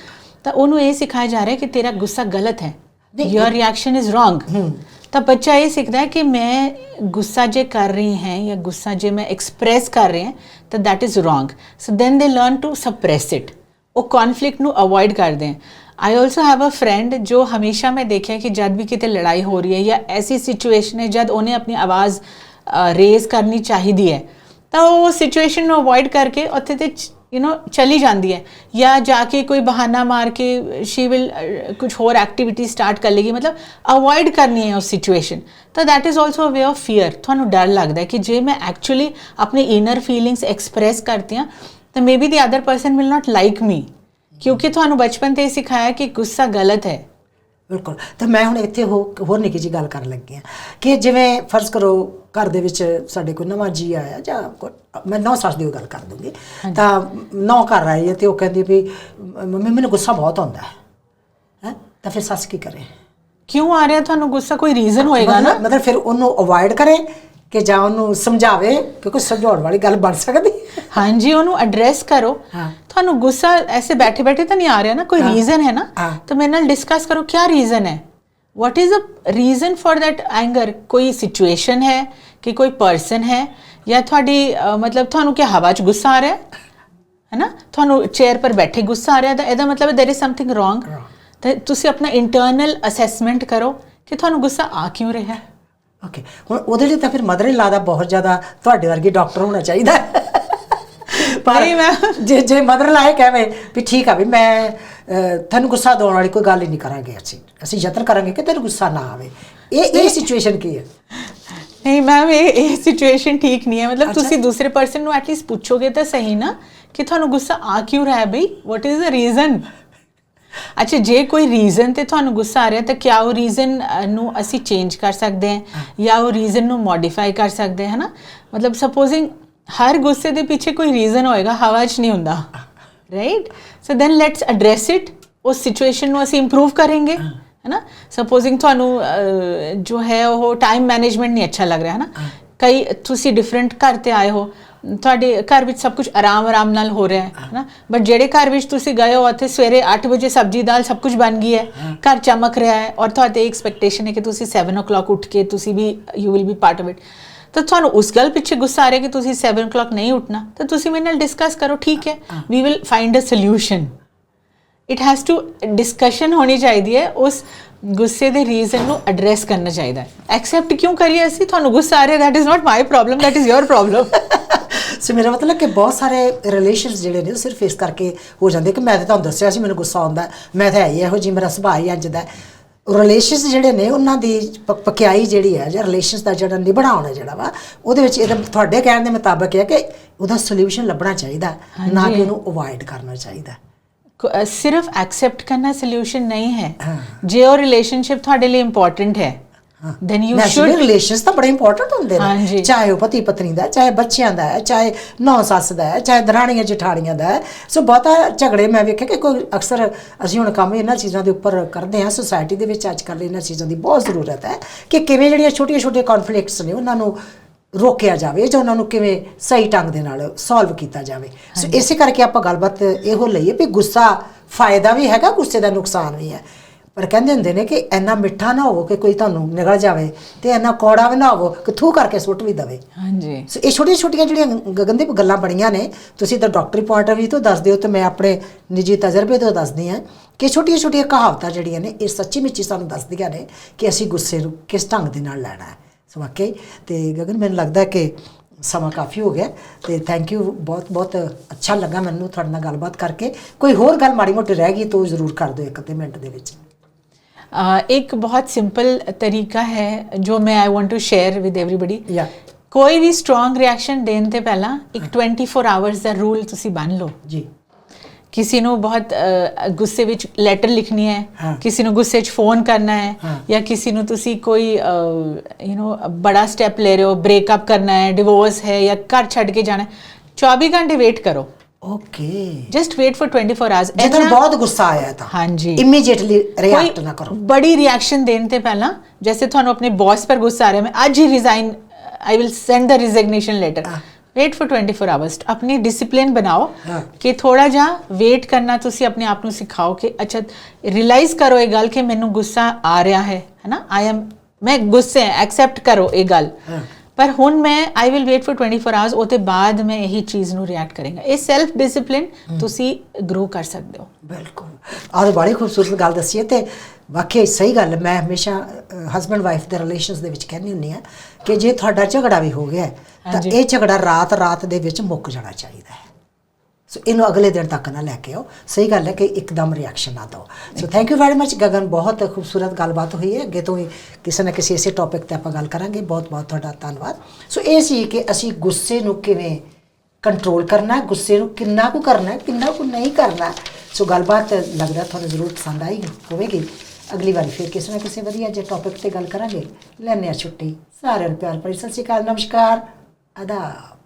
ਤਾਂ ਉਹਨੂੰ ਇਹ ਸਿਖਾਇਆ ਜਾ ਰਿਹਾ ਕਿ ਤੇਰਾ ਗੁੱਸਾ ਗਲਤ ਹੈ। ਯਰ ਰਿਐਕਸ਼ਨ ਇਜ਼ ਰੋਂਗ ਤਾਂ ਬੱਚਾ ਇਹ ਸਿੱਖਦਾ ਹੈ ਕਿ ਮੈਂ ਗੁੱਸਾ ਜੇ ਕਰ ਰਹੀ ਹਾਂ ਜਾਂ ਗੁੱਸਾ ਜੇ ਮੈਂ ਐਕਸਪ੍ਰੈਸ ਕਰ ਰਹੀ ਹਾਂ ਤਾਂ that is wrong so then they learn to suppress it ਉਹ ਕਨਫਲਿਕਟ ਨੂੰ ਅਵੋਇਡ ਕਰਦੇ ਹਨ I also have a friend ਜੋ ਹਮੇਸ਼ਾ ਮੈਂ ਦੇਖਿਆ ਕਿ ਜਦ ਵੀ ਕਿਤੇ ਲੜਾਈ ਹੋ ਰਹੀ ਹੈ ਜਾਂ ਐਸੀ ਸਿਚੁਏਸ਼ਨ ਹੈ ਜਦ ਉਹਨੇ ਆਪਣੀ ਆਵਾਜ਼ ਰੇਜ਼ ਕਰਨੀ ਚਾਹੀਦੀ ਹੈ, ਤਾਂ ਉਹ ਸਿਚੁਏਸ਼ਨ ਨੂੰ ਅਵੋਇਡ ਕਰਕੇ ਉੱਥੇ ਤੇ ਯੂ نو ਚਲੀ ਜਾਂਦੀ ਹੈ ਜਾਂ ਜਾ ਕੇ ਕੋਈ ਬਹਾਨਾ ਮਾਰ ਕੇ ਸ਼ੀ ਵਿਲ ਕੁਝ ਹੋਰ ਐਕਟੀਵਿਟੀ ਸਟਾਰਟ ਕਰ ਲੇਗੀ। ਮਤਲਬ ਅਵੋਇਡ ਕਰਨੀ ਹੈ ਉਸ ਸਿਚੁਏਸ਼ਨ ਤਾਂ that is also a way of fear ਤੁਹਾਨੂੰ ਡਰ ਲੱਗਦਾ ਹੈ ਕਿ ਜੇ ਮੈਂ ਐਕਚੁਅਲੀ ਆਪਣੀ ਇਨਰ ਫੀਲਿੰਗਸ ਐਕਸਪ੍ਰੈਸ ਕਰਤੀਆਂ ਤਾਂ maybe the other person will not like me ਕਿਉਂਕਿ ਤੁਹਾਨੂੰ ਬਚਪਨ ਤੇ ਸਿਖਾਇਆ ਕਿ ਗੁੱਸਾ ਗਲਤ ਹੈ ਬਿਲਕੁਲ ਤੇ ਮੈਂ ਹੁਣ ਇੱਥੇ ਹੋ ਹੋਰ ਨਿੱਕੀ ਜੀ ਗੱਲ ਕਰਨ ਲੱਗੀ ਆ ਕਿ ਜਿਵੇਂ ਫਰਜ਼ ਕਰੋ ਘਰ ਦੇ ਵਿੱਚ ਸਾਡੇ ਕੋਈ ਨਵਾਂ ਜੀ ਆਇਆ ਜਾਂ ਮੈਂ ਨੌ ਸੱਸ ਦੀ ਗੱਲ ਕਰ ਦੂੰਗੀ ਤਾਂ ਨੌ ਘਰ ਆਈ ਹੈ ਤੇ ਉਹ ਕਹਿੰਦੀ ਵੀ ਮੰਮੀ ਮੈਨੂੰ ਗੁੱਸਾ ਬਹੁਤ ਆਉਂਦਾ ਹੈ ਹੈਂ? ਤਾਂ ਫਿਰ ਸੱਸ ਕੀ ਕਰੇ ਕਿਉਂ ਆ ਰਿਹਾ ਤੁਹਾਨੂੰ ਗੁੱਸਾ ਕੋਈ ਰੀਜ਼ਨ ਹੋਏਗਾ ਨਾ ਮਤਲਬ ਫਿਰ ਉਹਨੂੰ ਅਵੋਇਡ ਕਰੇ ਕਿ ਜਾਂ ਉਹਨੂੰ ਸਮਝਾਵੇ ਕਿਉਂਕਿ ਸਮਝਾਉਣ ਵਾਲੀ ਗੱਲ ਬਣ ਸਕਦੀ। ਹਾਂਜੀ ਉਹਨੂੰ ਐਡਰੈਸ ਕਰੋ। ਹਾਂ। ਤੁਹਾਨੂੰ ਗੁੱਸਾ ਐਸੇ ਬੈਠੇ ਬੈਠੇ ਤਾਂ ਨਹੀਂ ਆ ਰਿਹਾ ਨਾ ਕੋਈ ਰੀਜ਼ਨ ਹੈ ਨਾ? ਤਾਂ ਮੇਰੇ ਨਾਲ ਡਿਸਕਸ ਕਰੋ ਕੀ ਰੀਜ਼ਨ ਹੈ? What is a reason for that anger ਕੋਈ ਸਿਚੁਏਸ਼ਨ ਹੈ ਕਿ ਕੋਈ ਪਰਸਨ ਹੈ? ਜਾਂ ਤੁਹਾਡੀ ਮਤਲਬ ਤੁਹਾਨੂੰ ਕਿ ਹਵਾ 'ਚ ਗੁੱਸਾ ਆ ਰਿਹਾ? ਹੈ ਨਾ ਤੁਹਾਨੂੰ ਚੇਅਰ ਪਰ ਬੈਠੇ ਗੁੱਸਾ ਆ ਰਿਹਾ ਤਾਂ ਇਹਦਾ ਮਤਲਬ ਹੈ देयर इज ਸਮਥਿੰਗ ਰੋਂਗ ਤੇ ਤੁਸੀਂ ਆਪਣਾ ਇੰਟਰਨਲ ਅਸੈਸਮੈਂਟ ਕਰੋ ਕਿ ਤੁਹਾਨੂੰ ਗੁੱਸਾ ਆ ਕਿਉਂ ਰਿਹਾ? ਹੈ ਓਕੇ ਹੁਣ ਉਹਦੇ ਲਈ ਤਾਂ ਫਿਰ ਮਦਰ ਇਨ ਲਾ ਦਾ ਬਹੁਤ ਜ਼ਿਆਦਾ ਤੁਹਾਡੇ ਵਰਗੇ ਡਾਕਟਰ ਹੋਣਾ ਚਾਹੀਦਾ। ਹੈ। ਪਰ ਨਹੀਂ ਮੈਂ- ਜੇ ਜੇ ਮਦਰ ਲਾਏ ਕਹਵੇ ਵੀ ਠੀਕ ਆ ਵੀ ਮੈਂ ਅਹ, ਤੈਨੂੰ ਗੁੱਸਾ ਦਿਵਾਉਣ ਵਾਲੀ ਕੋਈ ਗੱਲ ਹੀ ਨਹੀਂ ਕਰਾਂਗੇ ਅਸੀਂ। ਅਸੀਂ ਯਤਨ ਕਰਾਂਗੇ ਕਿ ਤੈਨੂੰ ਗੁੱਸਾ ਨਾ ਆਵੇ। ਇਹ ਇਹ ਸਿਚੁਏਸ਼ਨ ਕੀ ਹੈ? ਨਹੀਂ ਮੈਮ ਇਹ ਇਹ ਸਿਚੁਏਸ਼ਨ ਠੀਕ ਨਹੀਂ ਹੈ। ਮਤਲਬ। ਤੁਸੀਂ ਦੂਸਰੇ ਪਰਸਨ ਨੂੰ ਐਟਲੀਸਟ ਪੁੱਛੋਗੇ ਤਾਂ ਸਹੀ ਨਾ ਕਿ ਤੁਹਾਨੂੰ ਗੁੱਸਾ ਆ ਕਿਉਂ ਰਿਹਾ ਹੈ ਬਈ? ਵਾਟ ਇਜ਼ ਦ ਰੀਜ਼ਨ ਅੱਛਾ ਜੇ ਕੋਈ ਰੀਜ਼ਨ ਤੇ ਤੁਹਾਨੂੰ ਗੁੱਸਾ ਆ ਰਿਹਾ ਤਾਂ ਕਿਆ ਉਹ ਰੀਜ਼ਨ ਨੂੰ ਅਸੀਂ ਚੇਂਜ ਕਰ ਸਕਦੇ ਹਾਂ? ਜਾਂ ਉਹ ਰੀਜ਼ਨ ਨੂੰ ਮੋਡੀਫਾਈ ਕਰ ਸਕਦੇ ਹਾਂ ਨਾ ਮਤਲਬ ਸਪੋਜ਼ਿੰਗ ਹਰ ਗੁੱਸੇ ਦੇ ਪਿੱਛੇ ਕੋਈ ਰੀਜ਼ਨ ਹੋਏਗਾ ਹਵਾ 'ਚ ਨਹੀਂ ਹੁੰਦਾ। Right so then let's address it ਉਸ ਸਿਚੁਏਸ਼ਨ ਨੂੰ ਅਸੀਂ ਇੰਪਰੂਵ ਕਰਾਂਗੇ ਹੈ। ਨਾ ਸਪੋਜ਼ਿੰਗ ਤੁਹਾਨੂੰ ਜੋ ਹੈ ਉਹ ਟਾਈਮ ਮੈਨੇਜਮੈਂਟ ਨਹੀਂ ਅੱਛਾ ਲੱਗ ਰਿਹਾ ਹੈ। ਨਾ ਕਈ ਤੁਸੀਂ ਡਿਫਰੈਂਟ ਘਰ ਤੇ ਆਏ ਹੋ ਤੁਹਾਡੇ ਘਰ ਵਿੱਚ ਸਭ ਕੁਝ ਆਰਾਮ ਆਰਾਮ ਨਾਲ ਹੋ ਰਿਹਾ ਹੈ ਨਾ ਬਟ ਜਿਹੜੇ ਘਰ ਵਿੱਚ ਤੁਸੀਂ ਗਏ ਹੋ ਉੱਥੇ ਸਵੇਰੇ 8 ਵਜੇ ਸਬਜ਼ੀ ਦਾਲ ਸਭ ਕੁਝ ਬਣ ਗਈ ਹੈ ਘਰ ਚਮਕ ਰਿਹਾ ਹੈ ਔਰ ਤੁਹਾਡੇ ਐਕਸਪੈਕਟੇਸ਼ਨ ਹੈ ਕਿ ਤੁਸੀਂ 7:00 ਉੱਠ ਕੇ ਤੁਸੀਂ ਵੀ you will be part of it ਤਾਂ ਤੁਹਾਨੂੰ ਉਸ ਗੱਲ ਪਿੱਛੇ ਗੁੱਸਾ ਆ ਰਿਹਾ ਕਿ ਤੁਸੀਂ 7:00 ਨਹੀਂ ਉੱਠਣਾ? ਤਾਂ ਤੁਸੀਂ ਮੇਰੇ ਨਾਲ ਡਿਸਕਸ ਕਰੋ ਠੀਕ ਹੈ? We will find a solution it has to discussion ਹੋਣੀ ਚਾਹੀਦੀ ਹੈ ਉਸ ਗੁੱਸੇ ਦੇ ਰੀਜ਼ਨ ਨੂੰ ਐਡਰੈਸ ਕਰਨਾ ਚਾਹੀਦਾ ਹੈ। ਐਕਸੈਪਟ ਕਿਉਂ ਕਰੀਏ ਅਸੀਂ? ਤੁਹਾਨੂੰ ਗੁੱਸਾ ਆ ਰਿਹਾ that is not my problem that is your problem ਸੋ ਮੇਰਾ ਮਤਲਬ ਕਿ ਬਹੁਤ ਸਾਰੇ ਰਿਲੇਸ਼ਨਸ ਜਿਹੜੇ ਨੇ ਉਹ ਸਿਰਫ ਇਸ ਕਰਕੇ ਹੋ ਜਾਂਦੇ ਕਿ ਮੈਂ ਤਾਂ ਤੁਹਾਨੂੰ ਦੱਸਿਆ ਸੀ ਮੈਨੂੰ ਗੁੱਸਾ ਆਉਂਦਾ ਮੈਂ ਤਾਂ ਹੈ ਹੀ ਇਹੋ ਜੀ ਮੇਰਾ ਸੁਭਾਅ ਹੀ ਇੰਝ ਦਾ ਰਿਲੇਸ਼ਨਸ ਜਿਹੜੇ ਨੇ ਉਹਨਾਂ ਦੀ ਪਕਿਆਈ ਜਿਹੜੀ ਹੈ ਜਾਂ ਰਿਲੇਸ਼ਨਸ ਦਾ ਜਿਹੜਾ ਨਿਭਣਾ ਹੋਣਾ ਜਿਹੜਾ ਵਾ ਉਹਦੇ ਵਿੱਚ ਇਹਦਾ ਤੁਹਾਡੇ ਕਹਿਣ ਦੇ ਮੁਤਾਬਕ ਹੈ ਕਿ ਉਹਦਾ ਸੋਲੂਸ਼ਨ ਲੱਭਣਾ ਚਾਹੀਦਾ ਨਾ ਕਿ ਉਹਨੂੰ ਅਵੋਇਡ ਕਰਨਾ ਚਾਹੀਦਾ। ਸਿਰਫ ਐਕਸੈਪਟ ਕਰਨਾ ਸੋਲੂਸ਼ਨ ਨਹੀਂ ਹਾਂ। ਜੇ ਉਹ ਰਿਲੇਸ਼ਨਸ਼ਿਪ ਤੁਹਾਡੇ ਲਈ ਇੰਪੋਰਟੈਂਟ ਹੈ you ਨੈਚੁਰਲੀ should ਰਿਲੇਸ਼ਨਸ ਤਾਂ ਬੜੇ ਇੰਪੋਰਟੈਂਟ ਹੁੰਦੇ ਨੇ। ਚਾਹੇ ਉਹ ਪਤੀ ਪਤਨੀ ਦਾ ਚਾਹੇ ਬੱਚਿਆਂ ਦਾ ਹੈ ਚਾਹੇ ਨੌ ਸੱਸ ਦਾ ਹੈ ਚਾਹੇ ਦਰਾਣੀਆਂ ਜਠਾਣੀਆਂ ਦਾ ਹੈ। ਸੋ ਬਹੁਤਾ ਝਗੜੇ ਮੈਂ ਵੇਖਿਆ ਕਿ ਕੋਈ ਅਕਸਰ ਅਸੀਂ ਹੁਣ ਕੰਮ ਇਹਨਾਂ ਚੀਜ਼ਾਂ ਦੇ ਉੱਪਰ ਕਰਦੇ ਹਾਂ। ਸੋਸਾਇਟੀ ਦੇ ਵਿੱਚ ਅੱਜ ਕੱਲ੍ਹ ਇਹਨਾਂ ਚੀਜ਼ਾਂ ਦੀ ਬਹੁਤ ਜ਼ਰੂਰਤ ਹੈ ਕਿ ਕਿਵੇਂ ਜਿਹੜੀਆਂ ਛੋਟੀਆਂ ਛੋਟੀਆਂ ਕਨਫਲਿਕਟਸ ਨੇ ਉਹਨਾਂ ਨੂੰ ਰੋਕਿਆ ਜਾਵੇ ਜਾਂ ਉਹਨਾਂ ਨੂੰ ਕਿਵੇਂ ਸਹੀ ਢੰਗ ਦੇ ਨਾਲ ਸੋਲਵ ਕੀਤਾ ਜਾਵੇ। ਸੋ ਇਸੇ ਕਰਕੇ ਆਪਾਂ ਗੱਲਬਾਤ ਇਹੋ ਲਈਏ ਵੀ ਗੁੱਸਾ ਫਾਇਦਾ ਵੀ ਹੈਗਾ ਗੁੱਸੇ ਦਾ ਨੁਕਸਾਨ ਵੀ ਹੈ। ਪਰ ਕਹਿੰਦੇ ਹੁੰਦੇ ਨੇ ਕਿ ਇੰਨਾ ਮਿੱਠਾ ਨਾ ਹੋਵੋ ਕਿ ਕੋਈ ਤੁਹਾਨੂੰ ਨਿਗਲ ਜਾਵੇ ਤੇ ਇੰਨਾ ਕੌੜਾ ਵੀ ਨਾ ਹੋਵੋ ਕਿ ਥੂ ਕਰਕੇ ਸੁੱਟ ਵੀ ਦਵੇ। ਹਾਂਜੀ। ਸੋ ਇਹ ਛੋਟੀਆਂ ਛੋਟੀਆਂ ਜਿਹੜੀਆਂ ਗਗਨਦੀਪ ਗੱਲਾਂ ਬਣੀਆਂ ਨੇ ਤੁਸੀਂ ਤਾਂ ਡਾਕਟਰੀ ਪੁਆਇੰਟ ਆਫ View ਤੋਂ ਦੱਸਦੇ ਹੋ ਤੇ ਮੈਂ ਆਪਣੇ ਨਿੱਜੀ ਤਜਰਬੇ ਤੋਂ ਦੱਸਦੀ ਹਾਂ ਕਿ ਛੋਟੀਆਂ ਛੋਟੀਆਂ ਕਹਾਵਤਾਂ ਜਿਹੜੀਆਂ ਨੇ ਇਹ ਸੱਚੀ ਮੁੱਚੀ ਸਾਨੂੰ ਦੱਸਦੀਆਂ ਨੇ ਕਿ ਅਸੀਂ ਗੁੱਸੇ ਨੂੰ ਕਿਸ ਢੰਗ ਦੇ ਨਾਲ ਲੈਣਾ ਹੈ। ਸੋ ਵਾਕਈ ਤੇ ਗਗਨ ਮੈਨੂੰ ਲੱਗਦਾ ਕਿ ਸਮਾਂ ਕਾਫੀ ਹੋ ਗਿਆ ਤੇ ਥੈਂਕ ਯੂ ਬਹੁਤ ਬਹੁਤ ਅੱਛਾ ਲੱਗਾ ਮੈਨੂੰ ਤੁਹਾਡੇ ਨਾਲ ਗੱਲਬਾਤ ਕਰਕੇ। ਕੋਈ ਹੋਰ ਗੱਲ ਮਾੜੀ ਮੋਟੀ ਰਹਿ ਗਈ ਤਾਂ ਜ਼ਰੂਰ ਕਰ ਦਿਓ ਇੱਕ ਅੱਧੇ ਮਿੰਟ ਦੇ ਵਿੱਚ। ਅ, ਇੱਕ ਬਹੁਤ ਸਿੰਪਲ ਤਰੀਕਾ ਹੈ ਜੋ ਮੈਂ I want to share with everybody ਯਾ ਕੋਈ ਵੀ ਸਟਰੋਂਗ ਰਿਐਕਸ਼ਨ ਦੇਣ ਤੇ ਪਹਿਲਾਂ ਇੱਕ 24 ਆਵਰਸ ਦਾ ਰੂਲ ਤੁਸੀਂ ਬੰਨ ਲਓ ਜੀ ਕਿਸੇ ਨੂੰ ਬਹੁਤ ਅ, ਗੁੱਸੇ ਵਿੱਚ ਲੈਟਰ ਲਿਖਣੀ ਹਾਂ। ਹੈ ਕਿਸੇ ਨੂੰ ਗੁੱਸੇ 'ਚ ਫੋਨ ਕਰਨਾ ਹੈ ਹਾਂ। ਜਾਂ ਕਿਸੇ ਨੂੰ ਤੁਸੀਂ ਕੋਈ ਯੂ نو ਬੜਾ ਸਟੈਪ ਲੈ ਰਹੇ ਹੋ ਬ੍ਰੇਕਅਪ ਕਰਨਾ ਹੈ ਡਿਵੋਰਸ ਹੈ ਜਾਂ ਘਰ ਛੱਡ ਕੇ ਜਾਣਾ ਹੈ 24 ਘੰਟੇ ਵੇਟ ਕਰੋ okay just wait for 24 hours ਜੇ ਤੁਹਾਨੂੰ ਬਹੁਤ ਗੁੱਸਾ ਆਇਆ ਤਾਂ ਹਾਂਜੀ ਇਮੀਡੀਏਟਲੀ ਰਿਐਕਟ ਨਾ ਕਰੋ ਬੜੀ ਰਿਐਕਸ਼ਨ ਦੇਣ ਤੇ ਪਹਿਲਾਂ ਜੈਸੇ ਤੁਹਾਨੂੰ ਆਪਣੇ ਬੌਸ ਪਰ ਗੁੱਸਾ ਆ ਰਿਹਾ ਮੈਂ ਅੱਜ ਹੀ resign I will send the resignation letter. Wait for 24 hours ਆਪਣੀ ਡਿਸਪਲਿਨ ਬਣਾਓ। ਕਿ ਥੋੜਾ ਜਿਹਾ ਵੇਟ ਕਰਨਾ ਤੁਸੀਂ ਆਪਣੇ ਆਪ ਨੂੰ ਸਿਖਾਓ ਕਿ ਅੱਛਾ ਰਿਅਲਾਈਜ਼ ਕਰੋ ਇਹ ਗੱਲ ਕਿ ਮੈਨੂੰ ਗੁੱਸਾ ਆ ਰਿਹਾ ਹੈ ਹੈਨਾ ਆਈ ਐਮ ਮੈਂ ਗੁੱਸੇ ਐਕਸੈਪਟ ਕਰੋ ਇਹ ਗੱਲ। ਪਰ ਹੁਣ ਮੈਂ I will wait for 24 hours ਉਹਦੇ ਬਾਅਦ ਮੈਂ ਇਹੀ ਚੀਜ਼ ਨੂੰ ਰਿਐਕਟ ਕਰਾਂਗਾ। ਇਹ ਸੈਲਫ ਡਿਸਪਲਿਨ ਤੁਸੀਂ ਗਰੋ ਕਰ ਸਕਦੇ ਹੋ। ਬਿਲਕੁਲ। ਆਹ ਤਾਂ ਬੜੀ ਖੂਬਸੂਰਤ ਗੱਲ ਦੱਸੀ ਹੈ ਤੇ ਵਾਕਈ ਸਹੀ ਗੱਲ। ਮੈਂ ਹਮੇਸ਼ਾ ਹਸਬੰਡ ਵਾਈਫ ਦੇ ਰਿਲੇਸ਼ਨਸ ਦੇ ਵਿੱਚ ਕਹਿੰਦੀ ਹੁੰਦੀ ਆ ਕਿ ਜੇ ਤੁਹਾਡਾ ਝਗੜਾ ਵੀ ਹੋ ਗਿਆ ਤਾਂ। ਇਹ ਝਗੜਾ ਰਾਤ ਰਾਤ ਦੇ ਵਿੱਚ ਮੁੱਕ ਜਾਣਾ ਚਾਹੀਦਾ ਹੈ। ਸੋ ਇਹਨੂੰ ਅਗਲੇ ਦਿਨ ਤੱਕ ਨਾ ਲੈ ਕੇ ਆਓ। ਸਹੀ ਗੱਲ ਹੈ ਕਿ ਇੱਕਦਮ ਰਿਐਕਸ਼ਨ ਨਾ ਦਿਓ। So thank you very much Gagan. ਬਹੁਤ ਖੂਬਸੂਰਤ ਗੱਲਬਾਤ ਹੋਈ ਹੈ। ਅੱਗੇ ਤੋਂ ਵੀ ਕਿਸੇ ਨਾ ਕਿਸੇ ਇਸੇ ਟੌਪਿਕ ਤੇ ਆਪਾਂ ਗੱਲ ਕਰਾਂਗੇ। ਬਹੁਤ ਬਹੁਤ ਤੁਹਾਡਾ ਧੰਨਵਾਦ। ਸੋ ਇਹ ਸੀ ਕਿ ਅਸੀਂ ਗੁੱਸੇ ਨੂੰ ਕਿਵੇਂ ਕੰਟਰੋਲ ਕਰਨਾ ਗੁੱਸੇ ਨੂੰ ਕਿੰਨਾ ਕੁ ਕਰਨਾ ਕਿੰਨਾ ਕੁ ਨਹੀਂ ਕਰਨਾ ਸੋ ਗੱਲਬਾਤ ਲੱਗਦਾ ਤੁਹਾਨੂੰ ਜ਼ਰੂਰ ਪਸੰਦ ਆਈ ਹੋਵੇਗੀ। ਅਗਲੀ ਵਾਰੀ ਫਿਰ ਕਿਸੇ ਨਾ ਕਿਸੇ ਵਧੀਆ ਜੇ ਟੌਪਿਕ ਤੇ ਗੱਲ ਕਰਾਂਗੇ। ਲੈਣੇ ਆ ਛੁੱਟੀ। ਸਾਰਿਆਂ ਨੂੰ ਪਿਆਰ ਭਰੀ ਸਤਿ ਸ਼੍ਰੀ ਅਕਾਲ, ਨਮਸਕਾਰ, ਆਦਾਬ।